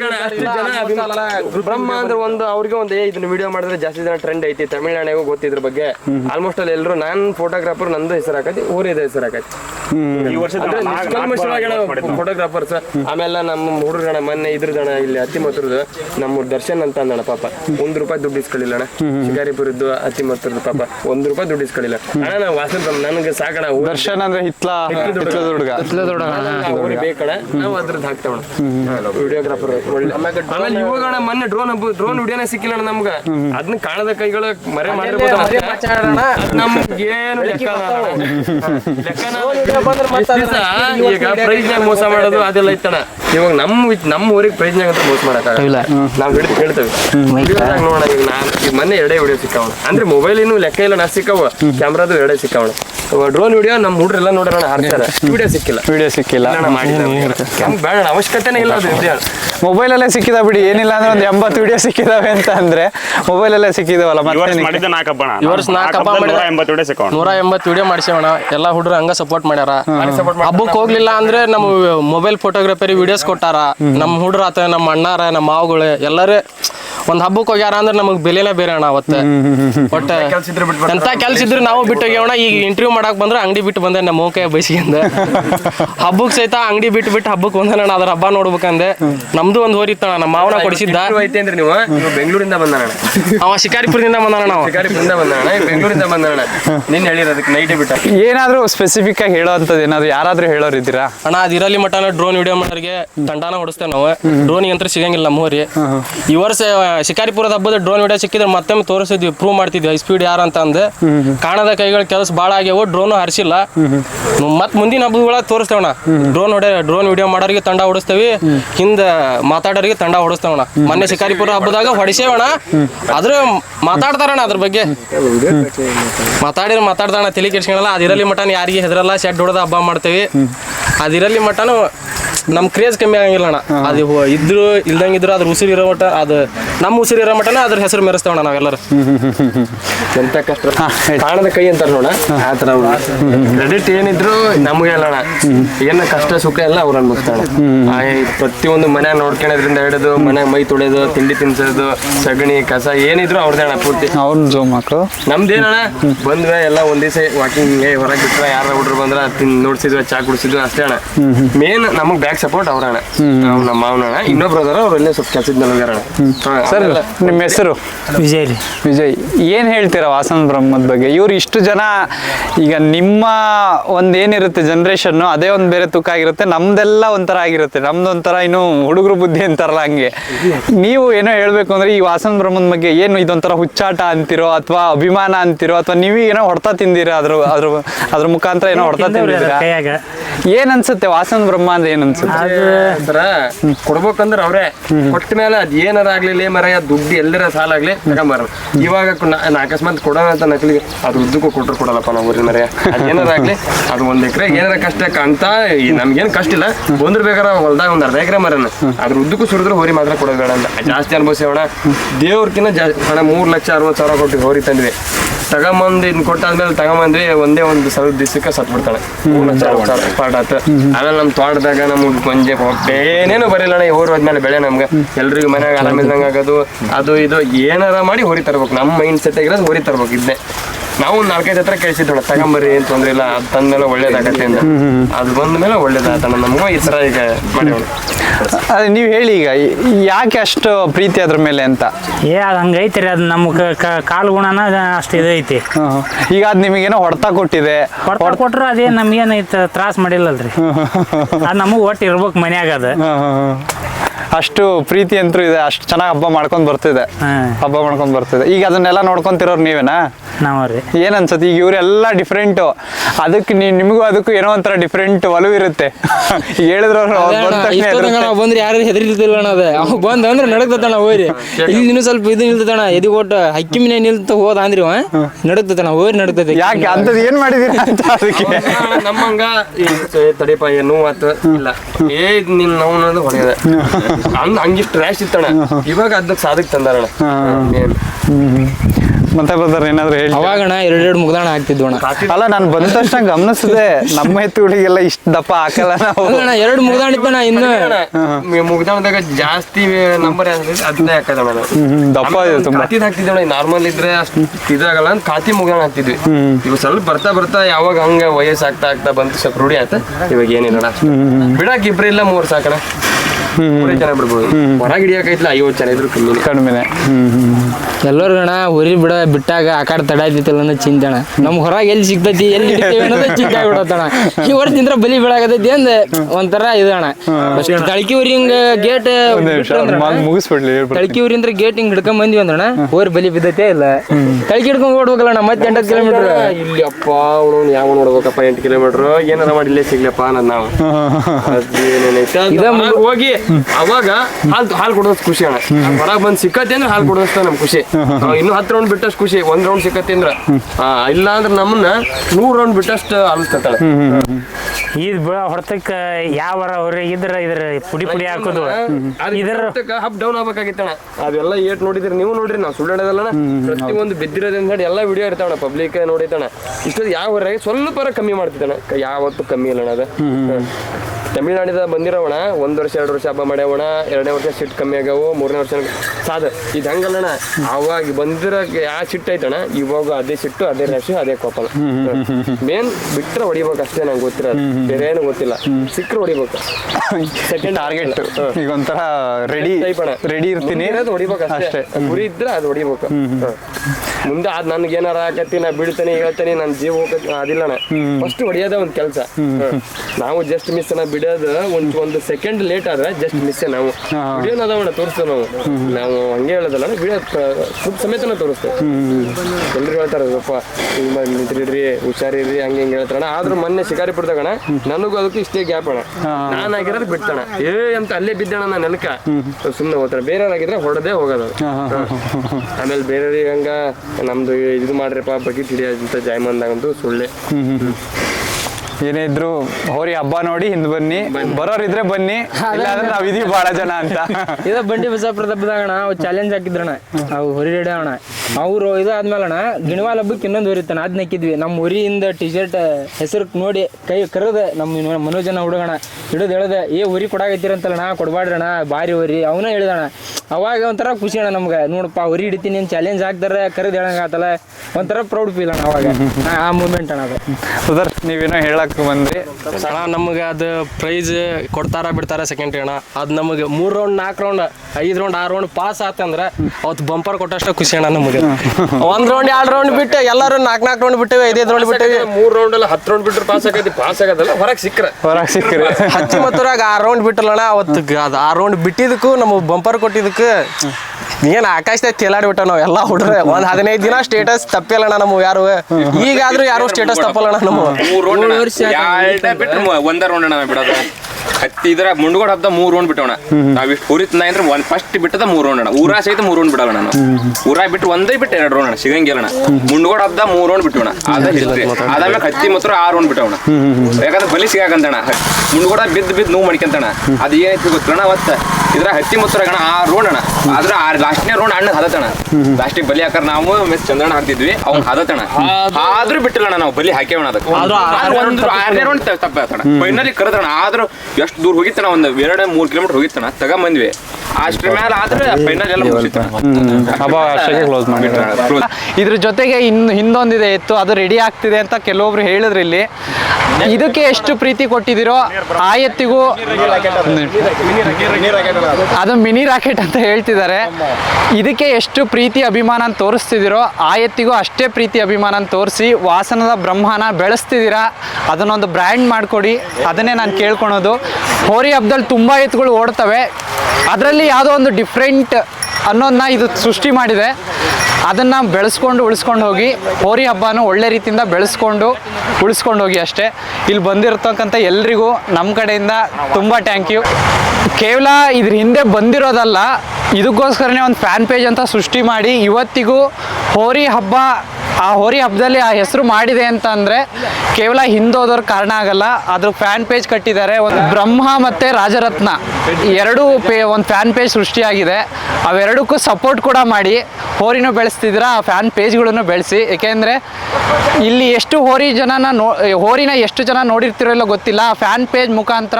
ಜನ ಅಭಿಮಾನ- ಬ್ರಹ್ಮ ಅಂದ್ರೆ ಒಂದು ಅವ್ರಿಗೆ ಒಂದು ಇದನ್ನ ವಿಡಿಯೋ ಮಾಡಿದ್ರೆ ಜಾಸ್ತಿ ಜನ ಟ್ರೆಂಡ್ ಐತಿ ತಮಿಳ್ನಾಡಿಗೂ ಗೊತ್ತಿದ್ರ ಬಗ್ಗೆ. ಆಲ್ಮೋಸ್ಟ್ ಅಲ್ಲಿ ಎಲ್ಲರೂ ನಾನ್ ಫೋಟೋಗ್ರಾಫರ್ ನಂದು ಹೆಸರು ಹಾಕತಿ ಊರಿದ ಹೆಸರು ಹಾಕತಿ ಈ ನಿಷ್ಕಲ್ಮಶವಾಗಿ ಫೋಟೋಗ್ರಾಫರ್ಸ್ ಆಮೇಲೆ ನಮ್ಮ ಹುಡುಗರಣ ಮೊನ್ನೆ ಇದ್ರದಣ ಇಲ್ಲಿ ಅತಿ ಮತ್ರದ್ದು ನಮ್ಮ ದರ್ಶನ್ ಅಂತ ಅಂದಣ ಪಾಪ. ಒಂದ್ ರೂಪಾಯಿ ದುಡ್ಡು ಇಸ್ಕೊಳ್ಳಿಲ್ಲ ಅಣ್ಣ ಶಿಕಾರಿಪುರದ್ದು ಅತಿ ಮತ್ರದ್ದು ಪಾಪ. ಒಂದ್ ರೂಪಾಯಿ ದುಡ್ಡು ಇಸ್ಕೊಳ್ಳಿಲ್ಲ. ಅಣ್ಣ ನಾವು ವಾಸನ್ ನನಗೆ ಸಾಕಣ ದರ್ಶನ್ ಅಂದ್ರೆ ಹಿತ್ಲ ಹುಡುಗ. ಅವ್ರಿಗೆ ಬೇಕಣ ನಾವು ಅದ್ರದ್ದು ಹಾಕ್ತವಣ ವಿಡಿಯೋಗ್ರಾಫರ್ ಒಳ್ಳೆ ಆಮೇಲೆ ಇವಾಗ ಮೊನ್ನೆ ಡ್ರೋನ್ ಡ್ರೋನ್ ವಿಡಿಯೋನೇ ಸಿಕ್ಕಿಲ್ಲ ನಮ್ಗ. ಅದನ್ನ ಕಾಣದ ಕೈಗಳು ಮರೆ ಮಾಡಿರ್ಬೋದು ನಮ್ಗೆ ಏನು ಲೆಕ್ಕ ಈಗ ಪ್ರೈಸ್ನಾಗ ಮೋಸ ಮಾಡೋದು ಅದೆಲ್ಲ ಇತ್ತಣ ಇವಾಗ ನಮ್ಮ ನಮ್ಮ ಊರಿಗೆ ಪ್ರೈಸ್ನಾಗ ಅಂತ ಮೋಸ ಮಾಡಕ್ಕಾಗಲ್ಲ ಇಲ್ಲ. ನಾವ್ ಹಿಡಿದು ಹೇಳ್ತೇವೆ. ನೋಡ ನೋಡೋಣ ಈಗ ನಾನು ಮೊನ್ನೆ ಎರಡೇ ವಿಡಿಯೋ ಸಿಕ್ಕಾವಣ ಅಂದ್ರೆ ಮೊಬೈಲ್ ಇನ್ನು ಲೆಕ್ಕ ಇಲ್ಲ ನಾ ಸಿಕ್ಕವ. ಕ್ಯಾಮ್ರಾದು ಎರಡೇ ಸಿಕ್ಕಾವಣ ಡ್ರೋನ್ ವಿಡಿಯೋ ನಮ್ಮ ಹುಡ್ರೆಲ್ಲ ನೋಡ್ರಣ ಹಾಡ್ತಾರ ವಿಡಿಯೋ ಸಿಕ್ಕಿಲ್ಲ. ವಿಡಿಯೋ ಸಿಕ್ಕಿಲ್ಲ. ಬೇಡ ಅವಶ್ಯಕತೆನೇ ಇಲ್ಲ ಅದು ವಿಡಿಯೋ ಮೊಬೈಲಲ್ಲೇ ಸಿಕ್ಕಿದ ಬಿಡಿ. ಏನಿಲ್ಲ ಅಂದ್ರೆ ಒಂದು ಎಂಬತ್ತು ವಿಡಿಯೋ ಸಿಕ್ಕಿದಾವೆ ಅಂತ ಅಂದ್ರೆ ಮೊಬೈಲಲ್ಲೇ ಸಿಕ್ಕಿದಾವಲ್ಲ ಮತ್ತೆ ನಾಲ್ಕು ನೂರ ಎಂಬತ್ತು ವಿಡಿಯೋ ಮಾಡಿಸೋಣ ನೂರ ಎಂಬತ್ತು ವಿಡಿಯೋ ಮಾಡಿಸೇವಣ ಎಲ್ಲ ಹುಡುಗರು ಹಂಗ ಸಪೋರ್ಟ್ ಮಾಡ್ಯಾರ. ಹಬ್ಬಕ್ಕೆ ಹೋಗ್ಲಿಲ್ಲ ಅಂದ್ರೆ ನಮ್ಮ ಮೊಬೈಲ್ ಫೋಟೋಗ್ರಫರಿ ವಿಡಿಯೋಸ್ ಕೊಟ್ಟಾರ. ನಮ್ಮ ಹುಡುಗರ ಆತ ನಮ್ಮ ಅಣ್ಣಾರ ನಮ್ಮ ಮಾವುಗಳು ಎಲ್ಲರೇ ಒಂದ್ ಹಬ್ಬಕ್ಕೆ ಹೋಗ್ಯಾರ ಅಂದ್ರೆ ನಮಗ್ ಬೆಲೆನೇ ಬೇರೆ ಅಣ್ಣ ಅವತ್ತೆ. ಒಟ್ಟ ಕೆಲ್ಸ ಇದ್ರೆ ಬಿಟ್ಬಿಡ್ತಾರೆ. ಎಂತ ಕೆಲ್ಸ ಇದ್ರೆ ನಾವು ಬಿಟ್ಟು ಹೋಗ್ಯಾವಣ ಈಗ ಇಂಟರ್ವ್ಯೂ ಮಾಡಕ್ ಬಂದ್ರೆ ಅಂಗಡಿ ಬಿಟ್ಟು ಬಂದೆ ನಮ್ಮ ಮೋಕೆ ಬೈಸಿಗಿಂದ *laughs* ಹಬ್ಬಕ್ಕೆ ಸಹಿತ ಅಂಗಡಿ ಬಿಟ್ಟು ಬಿಟ್ಟು ಹಬ್ಬಕ್ಕೆ ಬಂದ ನಾನು ಅದ್ರ ಹಬ್ಬ ನೋಡ್ಬೇಕಂದೆ. ನಮ್ದು ಒಂದ್ ಹೋರಿತ್ತಣ ನಮ್ಮ ಮಾವನ ಕೊಡಿಸಿದ್ದ. ಇಬ್ರು ಐತೆ ಅಂದ್ರೆ ನೀವು ನೀವು ಬೆಂಗಳೂರಿಂದ ಬಂದಣ ಅವ ಶಿಕಾರಿಪುರದಿಂದ ಬಂದಾನ ನಾವು ಶಿಕಾರಿಪುರದಿಂದ ಬಂದಣ ಬೆಂಗಳೂರಿಂದ ಬಂದಣ ನಿನ್ನ ಹೇಳಿರೋದಕ್ಕೆ ನೈಟೇ ಬಿಟ್ಟ. ಏನಾದರೂ ಸ್ಪೆಸಿಫಿಕ್ ಆಗಿ ಹೇಳೋವಂಥದ್ದು ಏನಾದ್ರು ಯಾರಾದ್ರೂ ಹೇಳೋರು ಇದ್ದೀರಾ? ಅಣ್ಣ ಅದಿರಲಿ ಇರಲಿ ಮಟನ ಡ್ರೋನ್ ವಿಡಿಯೋ ಮಾಡೋರಿಗೆ ತಂಡಾನ ಹೊಡಿಸ್ತೇವೆ ನಾವು. ಡ್ರೋನ್ ಯಂತ್ರ ಸಿಗಂಗಿಲ್ಲ ನಮ್ಮ ಹೋರಿ ಈ ವರ್ಷ ಶಿಕಾರಿಪುರದ ಹಬ್ಬದ ಡ್ರೋನ್ ವಿಡಿಯೋ ಸಿಕ್ಕಿದ್ರೆ ಮತ್ತೊಮ್ಮೆ ತೋರಿಸಿದ್ವಿ ಪ್ರೂವ್ ಮಾಡ್ತಿದ್ವಿ ಹೈ ಸ್ಪೀಡ್ ಯಾರು ಅಂತ ಅಂದ್ರೆ ಕಾಣದ ಕೈಗಳ ಕೆಲಸ ಭಾಳ ಆಗ್ಯಾವು ಡ್ರೋನ್ ಹರಿಸಿಲ್ಲ. ಮತ್ ಮುಂದಿನ ಹಬ್ಬಗಳ ತೋರಿಸ್ತೇವಣ ಡ್ರೋನ್ ಹೊಡೆ ಡ್ರೋನ್ ವಿಡಿಯೋ ಮಾಡೋರಿಗೆ ತಂಡ ಹೊಡಿಸ್ತೇವಿ. ಹಿಂದ ಮಾತಾಡೋರಿಗೆ ತಂಡ ಹೊಡಿಸ್ತೇವಣ ಮೊನ್ನೆ ಶಿಕಾರಿಪುರ ಹಬ್ಬದಾಗ ಹೊಡಿಸೇವಣ ಆದ್ರೆ ಮಾತಾಡ್ತಾರಣ ಅದ್ರ ಬಗ್ಗೆ. ಮಾತಾಡಿದ್ರೆ ಮಾತಾಡ್ತಾಣ ತಲೆ ಕೆಡ್ಸ್ಕೊಳಲ್ಲ. ಅದಿರಲಿ ಮಟನ್ ಯಾರಿಗೆ ಹೆದರಲ್ಲ, ಶೆಡ್ ಹೊಡೆದ ಹಬ್ಬ ಮಾಡ್ತೇವಿ. ಅದಿರಲಿ ಮಟನು ನಮ್ ಕ್ರೇಜ್ ಕಮ್ಮಿ ಆಗಂಗಿಲ್ಲ ಅಣ್ಣ. ಅದು ಹೊ- ಇದ್ರು ಇಲ್ದಂಗಿದ್ರು ಅದ್ರ ಉಸಿರಿ ಇರೋ ಮಟ್ಟ ಅದು ನಮ್ಮ ಉಸಿರಿ ಇರೋ ಮಟ್ಟನ ಅದ್ರ ಹೆಸರು ಮೆರೆಸ್ತೇವಣ ನಾವೆಲ್ಲರೂ. ಎಂತ ಕಷ್ಟ. ಕಾಣದ ಕೈ ಅಂತಾರೆ ನೋಡ. ಆತರ ಕ್ರೆಡಿಟ್ ಏನಿದ್ರು ನಮಗೆ ಅಲ್ಲಣ ಏನ ಕಷ್ಟ ಸುಖ ಎಲ್ಲ ಅವ್ರ ಅನ್ಭವಿಸ್ತಾಳ ಪ್ರತಿಯೊಂದು ಮನೆ ನೋಡ್ಕೊಳೋದ್ರಿಂದ ಹಿಡಿದು ಮನೆ ಮೈ ತೊಳೆದು ತಿಂಡಿ ತಿನ್ಸೋದು ಸಗಣಿ ಕಸ ಏನಿದ್ರು ಅವ್ರದೇ ಅಣ್ಣ ಪೂರ್ತಿ. ಅವ್ರ ಜೋ ಮಕ್ಕಳು ನಮ್ದೇನಣ್ಣ? ಬಂದ್ವೆ ಎಲ್ಲ ಒಂದ್ ದಿವಸ ವಾಕಿಂಗ್ ಹೊರಗೆ ಬಿಟ್ರೆ ಯಾರ ಹುಡ್ರು ಬಂದ್ರ ತಿನ್ ನೋಡ್ಸಿದ್ವಿ ಚಾ ಕುಡ್ಸಿದ್ವಿ ಅಷ್ಟೇ ಅಣ್ಣ. ಮೇನ್ ನಮಗ್ ಬ್ಯಾಕ್ ಸಪೋರ್ಟ್ ಅವ್ರಣ್ಣ ನಮ್ಮ ಮಾವನಣ್ಣ ಇನ್ನೊಬ್ರು ಅದಾರ ಅವ್ರು ಎಲ್ಲೇ ಸ್ವಲ್ಪ ಕೆಲಸದ ಸರ್ ನಿಮ್ಮ ಹೆಸರು? ವಿಜಯ್ ರೀ. ವಿಜಯ್ ಏನು ಹೇಳ್ತೀರಾ ವಾಸನ್ ಬ್ರಹ್ಮದ ಬಗ್ಗೆ? ಇವ್ರು ಇಷ್ಟು ಜನ ಈಗ ನಿಮ್ಮ ಒಂದು ಏನಿರುತ್ತೆ ಜನ್ರೇಷನ್ನು ಅದೇ ಒಂದು ಬೇರೆ ತೂಕ ಆಗಿರುತ್ತೆ ನಮ್ದೆಲ್ಲ ಒಂಥರ ಆಗಿರುತ್ತೆ. ನಮ್ದು ಒಂಥರ ಇನ್ನು ಹುಡುಗರು ಬುದ್ಧಿ ಅಂತಾರಲ್ಲ ಹಂಗೆ. ನೀವು ಏನೋ ಹೇಳ್ಬೇಕು ಅಂದ್ರೆ ಈ ವಾಸನ್ ಬ್ರಹ್ಮದ ಬಗ್ಗೆ ಏನು ಇದೊಂಥರ ಹುಚ್ಚಾಟ ಅಂತಿರೋ ಅಥವಾ ಅಭಿಮಾನ ಅಂತಿರೋ ಅಥವಾ ನೀವು ಏನೋ ಹೊಡ್ತಾ ತಿಂದಿರಾ ಅದ್ರ ಅದ್ರ ಅದ್ರ ಮುಖಾಂತರ ಏನೋ ಹೊಡ್ತಾ ತಿಂದಿದ್ದೀರಾ ಕೈಯಾಗ? ಏನ್ ಅನ್ಸುತ್ತೆ ವಾಸನ್ ಬ್ರಹ್ಮ ಅಂದ್ರೆ ಏನ್ ಅನ್ಸುತ್ತೆ? ಸರ ಕೊಡ್ಬೇಕಂದ್ರ ಅವ್ರೆ. ಕೊಟ್ಟ ಮೇಲೆ ಅದ್ ಏನಾರ ಆಗ್ಲಿ ಮರ ದುಡ್ಡು ಎಲ್ಲರ ಸಾಲ ಆಗ್ಲಿ ತಗೊಂಬಾರ ಇವಾಗ ನಾ ಅಕಸ್ಮಾತ್ ಕೊಡೋಣ ಅಂತ ನಕಲಿ ಅದು ಉದ್ದಕ್ಕೂ ಕೊಟ್ರು ಕೊಡಲ್ಲಪ್ಪ ನಾವು ಊರಿನ ಮರ ಅದೇನಾರ ಆಗ್ಲಿ ಅದು ಒಂದ್ ಎಕರೆ ಏನಾರ ಕಷ್ಟ ಅಂತ ನಮ್ಗೇನ್ ಕಷ್ಟ ಇಲ್ಲ ಬಂದ್ರ ಬೇಕಾರ ಹೊಲ್ದಾಗ ಒಂದ್ ಅರ್ಧ ಎಕರೆ ಮರನ ಅದ್ರ ಉದ್ದಕ್ಕೂ ಸುರಿದ್ರೆ ಹೋರಿ ಮಾತ್ರ ಕೊಡೋದು ಬೇಡ ಅಂತ. ಜಾಸ್ತಿ ಅನುಭವಿಸೋಣ ದೇವ್ರಕಿನ್ನ ಜಾಸ್ತಿ ಹಣ ಮೂರ್ ಲಕ್ಷ ಅರವತ್ ಸಾವಿರ ಕೊಟ್ಟು ಹೋರಿ ತಂದ್ವಿ. ತಗೊಂಬಂದು ಇದ್ ಕೊಟ್ಟಾದ್ಮೇಲೆ ತಗೊಂಬಂದ್ವಿ ಒಂದೇ ಒಂದು ಸ್ವಲ್ಪ ದಿವಸಕ್ಕೆ ಸತ್ ಬಿಡ್ತಾಳೆ ಸ್ಪಾಟ್ ಆತು. ಆಮೇಲೆ ನಮ್ ತೋಟದಾಗ ನಮ್ ಕೊಂಜೆ ಹೋಗ್ತೇ ಏನೇನು ಬರಿಲ್ಲ ಹೋರ್ ಹೋದ್ಮೇಲೆ ಬೆಳೆ ನಮ್ಗೆ. ಎಲ್ರಿಗೂ ಮನ್ಯಾಗ ಆರಾಮಿಲ್ದಂಗೆ ಆಗೋದು. ಅದು ಇದು ಏನಾರ ಮಾಡಿ ಹೊರಿ ತರ್ಬೇಕು. ನಮ್ಮ ಮೈಂಡ್ ಸೆಟ್ ಆಗಿರೋದು ಹೊರಿ ತರ್ಬೇಕು ಇದನ್ನೇ ನಾವು ನಾಲ್ಕೈದು ಹತ್ರ ಕೇಳಿಸಿದ್ವಣ ತಗೊಂಬರಿ ಏನ್ ತೊಂದ್ರೆ ಇಲ್ಲ ಅದು ತಂದ್ಮೇಲೆ ಒಳ್ಳೇದಾಗತ್ತೆ ಅಂತ ಅದು ಬಂದ ಮೇಲೆ ಒಳ್ಳೇದಾತಣ್ಣ ನಮಗೂ ಈ ತರ ಈಗ ಮಾಡ್ಯಾವ ಅದೇ ನೀವು ಹೇಳಿ ಈಗ ಯಾಕೆ ಅಷ್ಟು ಪ್ರೀತಿ ಅದ್ರ ಮೇಲೆ ಅಂತ? ಏ ಅದು ಹಂಗೈತಿ ಅದು ನಮ್ಮ ಕಾಲು ಗುಣನ ಅಷ್ಟು ಇದೈತಿ. ಈಗ ಅದು ನಿಮಗೇನೋ ಹೊಡ್ತಾ ಕೊಟ್ಟಿದೆ. ಹೊಡ್ತಾ ಕೊಟ್ರು ಅದೇ ನಮ್ಗೇನು ತ್ರಾಸ ಮಾಡಿಲ್ಲಲ್ರಿ. ಅದು ನಮಗೆ ಒಟ್ಟು ಇರ್ಬೇಕು ಮನ್ಯಾಗ ಅದು. ಅಷ್ಟು ಪ್ರೀತಿ ಅಂತೂ ಇದೆ. ಅಷ್ಟು ಚೆನ್ನಾಗಿ ಹಬ್ಬ ಮಾಡ್ಕೊಂಡ್ ಬರ್ತಿದೆ. ಹಬ್ಬ ಮಾಡ್ಕೊಂಡ್ ಬರ್ತಿದೆ. ಈಗ ಅದನ್ನೆಲ್ಲ ನೋಡ್ಕೊಂತಿರೋರು ನೀವೇನಾ? ನಾವು ರೀ ಏನ್ ಅನ್ಸುತ್ತೆ ಈಗ ಇವರೆಲ್ಲ ಡಿಫ್ರೆಂಟ್ ಅದಕ್ಕೆ ನೀ ನಿಮಗೂ ಅದಕ್ಕೂ ಏನೋ ಒಂಥರ ಡಿಫ್ರೆಂಟ್ ಒಲವು ಇರುತ್ತೆ. *laughs* ಈಗ ಹೇಳಿದ್ರು ಬಂದ್ರೆ ಯಾರು ಹೆದರಿರ್ತಿಲ್ಲ ಅಣ್ಣ ಅದ. ಅವ್ ಬಂದ ಅಂದ್ರೆ ನಡಕ್ತಣ್ಣ ಹೋರಿ ಇಲ್ಲಿ ಇನ್ನೂ ಸ್ವಲ್ಪ ಇದು ನಿಲ್ತತಣ ಎದಿ ಕೊಟ್ಟು ಹಕ್ಕಿ ಮನೆ ನಿಲ್ತ ಹೋದ ಅಂದ್ರಿ ಅವ. ನಡಕ್ತಣ್ಣ ಹೋರಿ ನಡಕ್ತೈತಿ ಯಾಕೆ? ಅಂತದ್ ಏನ್ ಮಾಡಿದಿರಿ ಅಂತ ಅದಕ್ಕೆ? ನಮ್ಮಂಗ ತಡಿಪ ಏ ನೋವು ಇಲ್ಲ. ಏ ನಿನ್ನ ನಿನ್ ನೋವು ಹೊಡೆಯದ. ಹಂಗ ಹಂಗಿಷ್ಟು ರ್ಯಾಶ್ ಇತ್ತಣ ಇವಾಗ ಅದಕ್ಕೆ ಸಾಧಕ್ ತಂದಾರಣ ಮತ್ತೆ ಬರ್ತಾರೆ ಏನಾದ್ರು ಹೇಳಿ ಅವಾಗಣ ಎರಡೆರಡು ಮುಗ್ದಾಣ ಆಗ್ತಿದ್ವಣ ಅಲ್ಲ ನಾನು ಬಂದ ತಕ್ಷಣ ಗಮನಿಸಿದೆ ನಮ್ಮ ಎತ್ತುಗಳಿಗೆಲ್ಲ ಇಷ್ಟು ದಪ್ಪ ಹಾಕಲ್ಲ ನಾವು. ಅಲ್ಲಣ್ಣ ಎರಡು ಮುಗ್ದಾಣ ಇತ್ತಣ ಇನ್ನು. ಮುಗ್ದಾಣದಾಗ ಜಾಸ್ತಿ ನಂಬರ್ ಅದನ್ನೇ ಹಾಕದಣ ಹ್ಮ್, ದಪ್ಪ. ಕಾತಿದ್ ಹಾಕ್ತಿದ್ದಣ ನಾರ್ಮಲ್ ಇದ್ರೆ ಅಷ್ಟು ಇದಾಗಲ್ಲ ಅಂತ ಕಾತಿ ಮುಗ್ದಾಣ ಹಾಕ್ತಿದ್ವಿ. ಇವಾಗ ಸ್ವಲ್ಪ ಬರ್ತಾ ಬರ್ತಾ ಯಾವಾಗ ಹಂಗ ವಯಸ್ಸಾಗ್ತಾ ಆಗ್ತಾ ಆಗ್ತಾ ಬಂತು ಸ್ವಲ್ಪ ರೂಢಿ ಆಯ್ತಾ? ಇವಾಗ ಏನಿಲ್ಲ ಬಿಡಾಕ್ ಇಬ್ರು ಇಲ್ಲ ಮೂರ್ ಸಾಕಣ ಮೂರೇ ಜನ ಬಿಡ್ಬೋದು. ಹೊರಗೆ ಹಿಡಿಯಾಕೈತಿಲ್ಲ ಐವತ್ತು ಜನ ಇದ್ರು ಕಮ್ಮಿ ಕಡಿಮೆನೆ ಅಣ್ಣ ಉರಿ ಬಿಡ ಬಿಟ್ಟಾಗ ಆ ಕಡೆ ತಡ ಆಯ್ತಿತ್ತಲ್ಲ ಅನ್ನೋ ಚಿಂತೆ ಅಣ್ಣ. ನಮ್ ಹೊರಗೆ ಎಲ್ಲಿ ಸಿಗ್ತೈತಿ ಎಲ್ಲಿ ಹಿಡಿತೇವೆ ಅನ್ನೋದೇ ಚಿಂತೆ ಆಗ್ಬಿಡತ್ತಣ ಈ ಹೊರ ತಿಂದ್ರ ಬಲಿ ಬೀಳಾಕತೈತಿ ಅಂದ ಒಂಥರ ಇದು ಅಣ್ಣ. ತಳಕಿ ಊರಿ ಹಿಂಗ ಗೇಟ್ ಮುಗಿಸ್ಬಿಡ್ಲಿ. ತಳಕಿ ಅಂದ್ರೆ ಗೇಟ್ ಹಿಂಗ್ ಹಿಡ್ಕೊಂಡ್ ಬಂದ್ವಿ ಅಂದ್ರಣ ಹೋರ್ ಬಲಿ ಬಿದ್ದೈತೆ ಇಲ್ಲ. ತಳಕಿ ಹಿಡ್ಕೊಂಡ್ ಓಡ್ಬೇಕಲ್ಲ ಅಣ್ಣ ಮತ್ತೆ ಎಂಟತ್ತು ಕಿಲೋಮೀಟರ್ ಇಲ್ಲಿ ಅಪ್ಪ ಅವನು ಯಾವ ನೋಡ್ಬೇಕಪ್ಪ ಎಂಟು ಕಿಲೋಮೀಟರ್ ಏನಾರ ಮಾಡಿ ಇಲ್ಲೇ ಸಿಗ್ಲಪ್ಪ ಅನ್ನೋದು ನಾವು. ಹೋಗಿ ಅವಾಗ ಹಾಲ್ ಹಾಲ್ ಕೊಡೋದ್ ಖುಷಿ ಅಣ್ಣ. ಹೊರಗ್ ಬಂದ್ ಸಿಕ್ಕತ್ತೆ ಅಂದ್ರೆ ಹಾಲ್ ಕೊಡೋದಷ್ಟ ನಮ್ ಖುಷಿ. ಇನ್ನು ಹತ್ತು ರೌಂಡ್ ಬಿಟ್ಟಷ್ಟು ಖುಷಿ ಒಂದ್ ರೌಂಡ್ ಸಿಕ್ಕತ್ತೆ ಅಂದ್ರ. ಇಲ್ಲ ಅಂದ್ರೆ ನಮ್ಮನ್ನ ನೂರ್ ರೌಂಡ್ ಬಿಟ್ಟಷ್ಟ ಅನಿಸ್ತತಾಳೆ ಈದ್ ಬಿಡ ಹೊಡ್ತಕ್ಕ ಯಾವ ಅವ್ರಿ ಇದ್ರ ಇದ್ರ ಪುಡಿ ಪುಡಿ ಹಾಕೋದು. ಇದ್ರ ಹಪ್ ಡೌನ್ ಆಗ್ಬೇಕಾಗಿತ್ತಣ ಅದೆಲ್ಲ ಏಟ್ ನೋಡಿದ್ರಿ ನೀವು ನೋಡ್ರಿ ನಾವು ಸುಳ್ಳಾಡೋದಲ್ಲ ಪ್ರತಿ ಒಂದು ಬಿದ್ದಿರೋದ್ರಿಂದ ಹೇಳಿ ಎಲ್ಲ ವಿಡಿಯೋ ಇರ್ತಾವಣ ಪಬ್ಲಿಕ್ ನೋಡಿತಾಣ ಇಷ್ಟೊಂದು ಯಾವ ಹೊರಗೆ ಸ್ವಲ್ಪ ಕಮ್ಮಿ ಮಾಡ್ತಿದ್ದಾನ ಯಾವತ್ತು ಕಮ್ಮಿ ಇಲ್ಲ ಅಣ್ಣ ಅದು. ತಮಿಳ್ನಾಡಿದ ಬಂದಿರೋಣ ಒಂದ್ ವರ್ಷ ಎರಡು ವರ್ಷ ಹಬ್ಬ ಮಾಡ್ಯಾವಣ ಎರಡನೇ ವರ್ಷ ಸಿಟ್ಟು ಕಮ್ಮಿ ಆಗ್ಯಾವು ಮೂರನೇ ವರ್ಷ ಸಾದ. ಇದು ಹಂಗಲ್ಲಣ ಅವಾಗ ಬಂದಿರೋ ಯಾವ ಸಿಟ್ಟು ಐತಣ ಇವಾಗ ಅದೇ ಸಿಟ್ಟು ಅದೇ ರಾಶಿ ಅದೇ ಕೋಪನ ಮೇನ್ ಬಿಟ್ರೆ ಹೊಡಿಬೇಕು ಅಷ್ಟೇ ನಂಗೆ ಗೊತ್ತಿರೋದು ಬೇರೆ ಏನು ಗೊತ್ತಿಲ್ಲ. ಸಿಕ್ಕರೆ ಹೊಡಿಬೇಕು. ಸೆಕೆಂಡ್ ಟಾರ್ಗೆಟ್ *laughs* ಈಗ ಒಂಥರ ರೆಡಿ ಐಪಣ ರೆಡಿ ಇರ್ತೀನಿ. ಅದು ಹೊಡಿಬೇಕು ಅಷ್ಟೇ. ಗುರಿ ಇದ್ರೆ ಅದು ಹೊಡಿಬೇಕು. ಮುಂದೆ ಅದ್ ನನ್ಗೆ ಏನಾರ ಹಾಕತ್ತಿ ನಾ ಬೀಳ್ತೇನೆ ಹೇಳ್ತೇನೆ ನನ್ನ ಜೀವ ಹೋಗತಿ ಅದಿಲ್ಲಣ ಫಸ್ಟ್ ಹೊಡಿಯೋದೇ ಒಂದು ಕೆಲಸ. ನಾವು ಜಸ್ಟ್ ಮಿಸ್ ನಾ ಬಿಡೋದು ಒಂದು ಒಂದು ಸೆಕೆಂಡ್ ಲೇಟ್ ಆದ್ರೆ ಜಸ್ಟ್ ಮಿಸ್ ನಾವು. ವಿಡಿಯೋನ ಅದಾವಣ ತೋರಿಸ್ತೇವೆ ನಾವು. ನಾವು ಹಂಗೆ ಹೇಳೋದಲ್ಲ ವಿಡಿಯೋ ಫುಡ್ ಸಮೇತನ ತೋರಿಸ್ತೇವೆ. ಎಲ್ರು ಹೇಳ್ತಾರೆ ಸ್ವಲ್ಪ ನಿಂತ್ರಿಡ್ರಿ ಹುಷಾರಿರ್ರಿ ಹಂಗೆ ಹಿಂಗೆ ಹೇಳ್ತಾರಣ. ಆದ್ರೂ ಮೊನ್ನೆ ಶಿಕಾರಿಪುರದಾಗಣ ನನಗೂ ಅದಕ್ಕೆ ಇಷ್ಟೇ ಗ್ಯಾಪ್ ಅಣ್ಣ. ನಾನು ಆಗಿರೋದು ಬಿಡ್ತಾಣ ಏ ಅಂತ ಅಲ್ಲೇ ಬಿದ್ದಣ ನಾನು ನೆಲಕ ಸುಮ್ಮನೆ ಹೋಗ್ತಾರೆ. ಬೇರೆಯವ್ರಾಗಿದ್ರೆ ಹೊಡೆದೇ ಹೋಗೋದು. ಆಮೇಲೆ ಬೇರೆಯವ್ರಿಗೆ ಹಂಗ ನಮ್ದು ಇದು ಮಾಡ್ರಿಪ್ಪ ಬಕೆಟ್ ಹಿಡಿಯೋದಂತ ಜಾಯ್ಮಂದಾಗಂತೂ ಸುಳ್ಳೆ. ಏನೇ ಇದ್ರು ಹೋರಿ ಹಬ್ಬ ನೋಡಿ ಹಿಂದ್ ಬನ್ನಿ. ಬರೋರಿದ್ರೆ ಬನ್ನಿ. ಇಲ್ಲ ಅಂದ್ರೆ ನಾವಿದೀವಿ ಬಹಳ ಜನ ಅಂತ. ಇದ ಬಂಡಿ ಬಸಾಪುರದ ಹಬ್ಬದಾಗಣ ಅವು ಚಾಲೆಂಜ್ ಹಾಕಿದ್ರಣ. ಅವ್ ಹೊರಿ ಅಣ್ಣ ಅವ್ರು ಇದು ಆದ್ಮೇಲೆ ಅಣ್ಣ ಗಿಣವಾಲ್ ಹಬ್ಬಕ್ಕೆ ಇನ್ನೊಂದು ಹೊರಿತಾನ ಅದ್ ನೆಕ್ಕಿದ್ವಿ ನಮ್ಮ ಹೊರಿಯಿಂದ ಟಿ ಶರ್ಟ್ ಹೆಸರು ನೋಡಿ ಕೈ ಕರೆದ ನಮ್ಮ ಮನೋಜನ ಹುಡುಗಣ ಹಿಡಿದು ಹೇಳ್ದೆ ಏ ಹೊರಿ ಕೊಡಾಕತ್ತೀರಂತಲ್ಲಣ್ಣ ಕೊಡ್ಬಾಡ್ರಣ ಬಾರಿ ಹೊರಿ. ಅವನ ಹೇಳಿದಣ ಅವಾಗ ಒಂಥರ ಖುಷಿ ಅಣ್ಣ ನಮ್ಗೆ. ನೋಡಪ್ಪ ಹೊರಿ ಹಿಡಿತೀನಿ ಅಂತ ಚಾಲೆಂಜ್ ಹಾಕ್ತಾರೆ ಕರೆದು ಹೇಳಂಗಾತಲ್ಲ ಒಂಥರ ಪ್ರೌಡ್ ಫೀಲ್ ಅಣ್ಣ ಅವಾಗ. ಆ ಮೂಮೆಂಟ್ ಅಣ್ಣ ಅದು. ಸುಧರ್ ನೀವೇನೋ ಹೇಳಕ್ ಬಂದ್ರಿ. ಅಣ್ಣ ನಮಗೆ ಅದು ಪ್ರೈಸ್ ಕೊಡ್ತಾರ ಬಿಡ್ತಾರ ಸೆಕೆಂಡ್ರಿ ಅಣ್ಣ. ಅದು ನಮಗೆ ಮೂರು ರೌಂಡ್ ನಾಲ್ಕು ರೌಂಡ್ ಐದು ರೌಂಡ್ ಆರು ರೌಂಡ್ ಪಾಸ್ ಆತಂದ್ರೆ ಅವತ್ತು ಬಂಪರ್ ಕೊಟ್ಟಷ್ಟು ಖುಷಿ ಅಣ್ಣ ನಮಗೆ. ಒಂದ್ ರೌಂಡ್ ಎರಡು ರೌಂಡ್ ಬಿಟ್ಟು ಎಲ್ಲರೂ ನಾಲ್ಕು ನಾಲ್ಕು ರೌಂಡ್ ಬಿಟ್ಟೇವೆ ಐದೈದು ರೌಂಡ್ ಬಿಟ್ಟೇವಿ. ಮೂರು ರೌಂಡ್ ಅಲ್ಲ ಹತ್ತು ರೌಂಡ್ ಬಿಟ್ಟರೆ ಪಾಸ್ ಆಗೈತಿ ಪಾಸ್ ಆಗೋದಲ್ಲ ಹೊರಗೆ ಸಿಕ್ಕ್ರೆ. ಹೊರಗೆ ಸಿಕ್ಕ್ರೆ. ಹಚ್ಚಿ ಮತ್ತೂರಾಗ ಆರು ರೌಂಡ್ ಬಿಟ್ಟಲ್ಲ ಅವತ್ತು ಅದು ಆರು ರೌಂಡ್ ಬಿಟ್ಟಿದ್ದಕ್ಕೂ ನಮಗೆ ಬಂಪರ್ ಕೊಟ್ಟಿದ್ದಕ್ಕೆ ಏನು ಆಕಾಶದ ತೇಲಾಡ್ಬಿಟ್ಟ ನಾವ್ ಎಲ್ಲಾ ಹುಡ್ರೆ ಒಂದ್ ಹದಿನೈದು ದಿನ ಸ್ಟೇಟಸ್ ತಪ್ಪಿಲ್ಲಣ್ಣ ನಮ್ ಯಾರು. ಈಗಾದ್ರೂ ಯಾರು ಸ್ಟೇಟಸ್ ತಪ್ಪಲ್ಲಣ್ಣ ನಮ್ಮ ಮೂರ್ ರೌಂಡ್ ಮೂರು ವರ್ಷ ಆಯ್ತು. ಎರಡ ಬಿಟ್ರೆ ಮೂ- ಒಂದ ರೌಂಡ್ ಅಣ್ಣ ಬಿಡೋದು. ಹತ್ತಿ ಇದ್ರ ಮುಂಡ್ಗೋಡ್ ಹಬ್ಬದ ಮೂರ್ ರೌಂಡ್ ಬಿಟ್ಟವಣ. ನಾವ್ ಇಷ್ಟು ಹುರಿತ್ ಅಂದ್ರೆ ಒಂದ್ ಫಸ್ಟ್ ಬಿಟ್ಟದ ಮೂರ್ ರೌಂಡ್ ಅಣ್ಣ. ಊರಾ ಸಹಿತ ಮೂರ್ ರೌಂಡ್ ಬಿಡೋಣ ನಾನು. ಊರ ಬಿಟ್ಟು ಒಂದೇ ಬಿಟ್ಟು ಎರಡು ರೌಂಡ್ ಅಣ್ಣ ಸಿಗಂಗಿಲ್ಲ ಮುಂಡ್ಗೋಡ್ ಹಬ್ಬದ ಮೂರ್ ರೌಂಡ್ ಬಿಟ್ಟೋಣ ಅದ ಹಿಸ್ಟ್ರಿ. ಅದಾದ್ಮೇಲೆ ಹತ್ತಿ ಮಾತ್ರ ಆರ್ ರೌಂಡ್ ಬಿಟ್ಟವಣ. ಯಾಕಂದ್ರೆ ಬಲಿ ಸಿಗಾಕಂತಣ ಮುಂಡ್ಗೋಡ ಬಿದ್ದ ಬಿದ್ದು ನೋವು ಮಾಡ್ಕೊಂತಣ ಅದು ಏನೈತಿ ಗೊತ್ತಣ ಅವತ್ತ? ಇದ್ರ ಹತ್ತಿ ಮುತ್ರ ಗಣ ಆ ರೋಡ್ ಅಣ್ಣ. ಆದ್ರ ಆ ಲಾಸ್ಟ್ನೇ ರೌಂಡ್ ಅಣ್ಣ ಹದತಣ ಲಾಸ್ಟಿಗೆ ಬಲಿ ಹಾಕರ್ ನಾವು ಮಿಸ್ ಚಂದ್ರಣ್ಣ ಹಾಕ್ತಿದ್ವಿ ಅವ್ನ್ ಹದತಣ ಆದ್ರೂ ಬಿಟ್ಟಿಲ್ಲ ನಾವು ಬಲಿ ಹಾಕ್ಯಾವಣ ಅದಕ್ಕೆ. ಆರನೇ ರೌಂಡ್ ತಪ್ಪ ಫೈನಲಿ ಕರೆದಣ ಆದ್ರೂ ಎಷ್ಟು ದೂರ ಹೋಗಿತ್ತಣ ಒಂದು ಎರಡು ಮೂರು ಕಿಲೋಮೀಟರ್ ಹೋಗಿತ್ತಣ ತಗೊಂಬಂದ್ವಿ. ಅಷ್ಟ್ರ ಮೇಲೆ ಆದ್ರೆ ಫೈನಲ್ ಎಲ್ಲ ಮುಗಿಸಿತ್ತಣ ಕ್ಲೋಸ್ ಇದ್ರ ಜೊತೆಗೆ ಇನ್ನು ಹಿಂದೊಂದಿದೆ ಇತ್ತು. ಅದು ರೆಡಿ ಆಗ್ತಿದೆ ಅಂತ ಕೆಲವೊಬ್ರು ಹೇಳಿದ್ರು ಇಲ್ಲಿ. ಇದಕ್ಕೆ ಎಷ್ಟು ಪ್ರೀತಿ ಕೊಟ್ಟಿದ್ದೀರೋ ಆ ಎತ್ತಿಗೂ ಅದು ಮಿನಿ ರಾಕೆಟ್ ಅಂತ ಹೇಳ್ತಿದ್ದಾರೆ. ಇದಕ್ಕೆ ಎಷ್ಟು ಪ್ರೀತಿ ಅಭಿಮಾನ ತೋರಿಸ್ತಿದಿರೋ ಆ ಎತ್ತಿಗೂ ಅಷ್ಟೇ ಪ್ರೀತಿ ಅಭಿಮಾನ ತೋರಿಸಿ ವಾಸನದ ಬ್ರಹ್ಮನ ಬೆಳೆಸ್ತಿದ್ದೀರಾ ಅದನ್ನೊಂದು ಬ್ರ್ಯಾಂಡ್ ಮಾಡಿಕೊಡಿ. ಅದನ್ನೇ ನಾನು ಕೇಳ್ಕೊಳೋದು. ಹೋರಿ ಹಬ್ಬದಲ್ಲಿ ತುಂಬ ಎತ್ತುಗಳು ಓಡ್ತವೆ. ಅದರಲ್ಲಿ ಯಾವುದೋ ಒಂದು ಡಿಫ್ರೆಂಟ್ ಅನ್ನೋದನ್ನ ಇದು ಸೃಷ್ಟಿ ಮಾಡಿದೆ. ಅದನ್ನು ಬೆಳೆಸ್ಕೊಂಡು ಉಳಿಸ್ಕೊಂಡು ಹೋಗಿ, ಹೋರಿ ಹಬ್ಬನ ಒಳ್ಳೆ ರೀತಿಯಿಂದ ಬೆಳೆಸ್ಕೊಂಡು ಉಳಿಸ್ಕೊಂಡು ಹೋಗಿ ಅಷ್ಟೇ. ಇಲ್ಲಿ ಬಂದಿರತಕ್ಕಂಥ ಎಲ್ರಿಗೂ ನಮ್ಮ ಕಡೆಯಿಂದ ತುಂಬ ಥ್ಯಾಂಕ್ ಯು ಕೇವಲ ಇದ್ರ ಹಿಂದೆ ಬಂದಿರೋದಲ್ಲ, ಇದಕ್ಕೋಸ್ಕರನೇ ಒಂದು ಫ್ಯಾನ್ ಪೇಜ್ ಅಂತ ಸೃಷ್ಟಿ ಮಾಡಿ ಇವತ್ತಿಗೂ ಹೋರಿ ಹಬ್ಬ ಆ ಹೋರಿ ಹಬ್ಬದಲ್ಲಿ ಆ ಹೆಸರು ಮಾಡಿದೆ ಅಂತ ಅಂದರೆ ಕೇವಲ ಹಿಂದೋದವ್ರ ಕಾರಣ ಆಗಲ್ಲ, ಅದ್ರ ಫ್ಯಾನ್ ಪೇಜ್ ಕಟ್ಟಿದ್ದಾರೆ ಒಂದು ಬ್ರಹ್ಮ ಮತ್ತು ರಾಜರತ್ನ. ಎರಡೂ ಒಂದು ಫ್ಯಾನ್ ಪೇಜ್ ಸೃಷ್ಟಿಯಾಗಿದೆ. ಅವೆರಡಕ್ಕೂ ಸಪೋರ್ಟ್ ಕೂಡ ಮಾಡಿ ಹೋರಿನೂ ಬೆಳೆಸ್ತಿದ್ರ ಆ ಫ್ಯಾನ್ ಪೇಜ್ಗಳನ್ನು ಬೆಳೆಸಿ. ಏಕೆಂದರೆ ಇಲ್ಲಿ ಎಷ್ಟು ಹೋರಿ ಜನನ ನೋ ಹೋರಿನ ಎಷ್ಟು ಜನ ನೋಡಿರ್ತಿರೋ ಇಲ್ಲೋ ಗೊತ್ತಿಲ್ಲ. ಆ ಫ್ಯಾನ್ ಪೇಜ್ ಮುಖಾಂತರ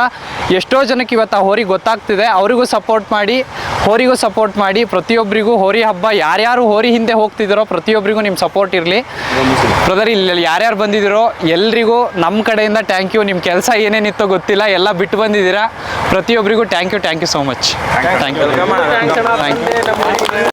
ಎಷ್ಟೋ ಜನಕ್ಕೆ ಇವತ್ತು ಆ ಹೋರಿ ಗೊತ್ತಾಗ್ತಿದೆ. ಅವರಿಗೂ ಸಪೋರ್ಟ್ ಮಾಡಿ, ಹೋರಿಗೂ ಸಪೋರ್ಟ್ ಮಾಡಿ ಪ್ರತಿಯೊಬ್ಬರಿಗೂ ಹೋರಿ ಹಬ್ಬ ಯಾರ್ಯಾರು ಹೋರಿ ಹಿಂದೆ ಹೋಗ್ತಿದ್ದೀರೋ ಪ್ರತಿಯೊಬ್ಬರಿಗೂ ನಿಮ್ಮ ಸಪೋರ್ಟ್ ಇರಲಿ. ಬ್ರದರ್ ಇಲ್ಲಿ ಯಾರ್ಯಾರು ಬಂದಿದ್ದೀರೋ ಎಲ್ರಿಗೂ ನಮ್ಮ ಕಡೆಯಿಂದ ಥ್ಯಾಂಕ್ ಯು ನಿಮ್ಮ ಕೆಲಸ ಏನೇನಿತ್ತೋ ಗೊತ್ತಿಲ್ಲ ಎಲ್ಲ ಬಿಟ್ಟು ಬಂದಿದ್ದೀರಾ. ಪ್ರತಿಯೊಬ್ಬರಿಗೂ thank you thank you so much thank you thank you